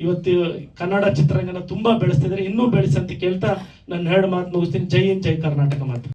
ಇವತ್ತು ಕನ್ನಡ ಚಿತ್ರರಂಗನ ತುಂಬ ಬೆಳೆಸ್ತಿದ್ದಾರೆ ಇನ್ನೂ ಬೆಳೆಸಂತ ಕೇಳ್ತಾ ನನ್ನ ಎರಡು ಮಾತು ಮುಗಿಸ್ತೀನಿ. ಜೈ ಇನ್ ಜೈ ಕರ್ನಾಟಕ ಮಾತು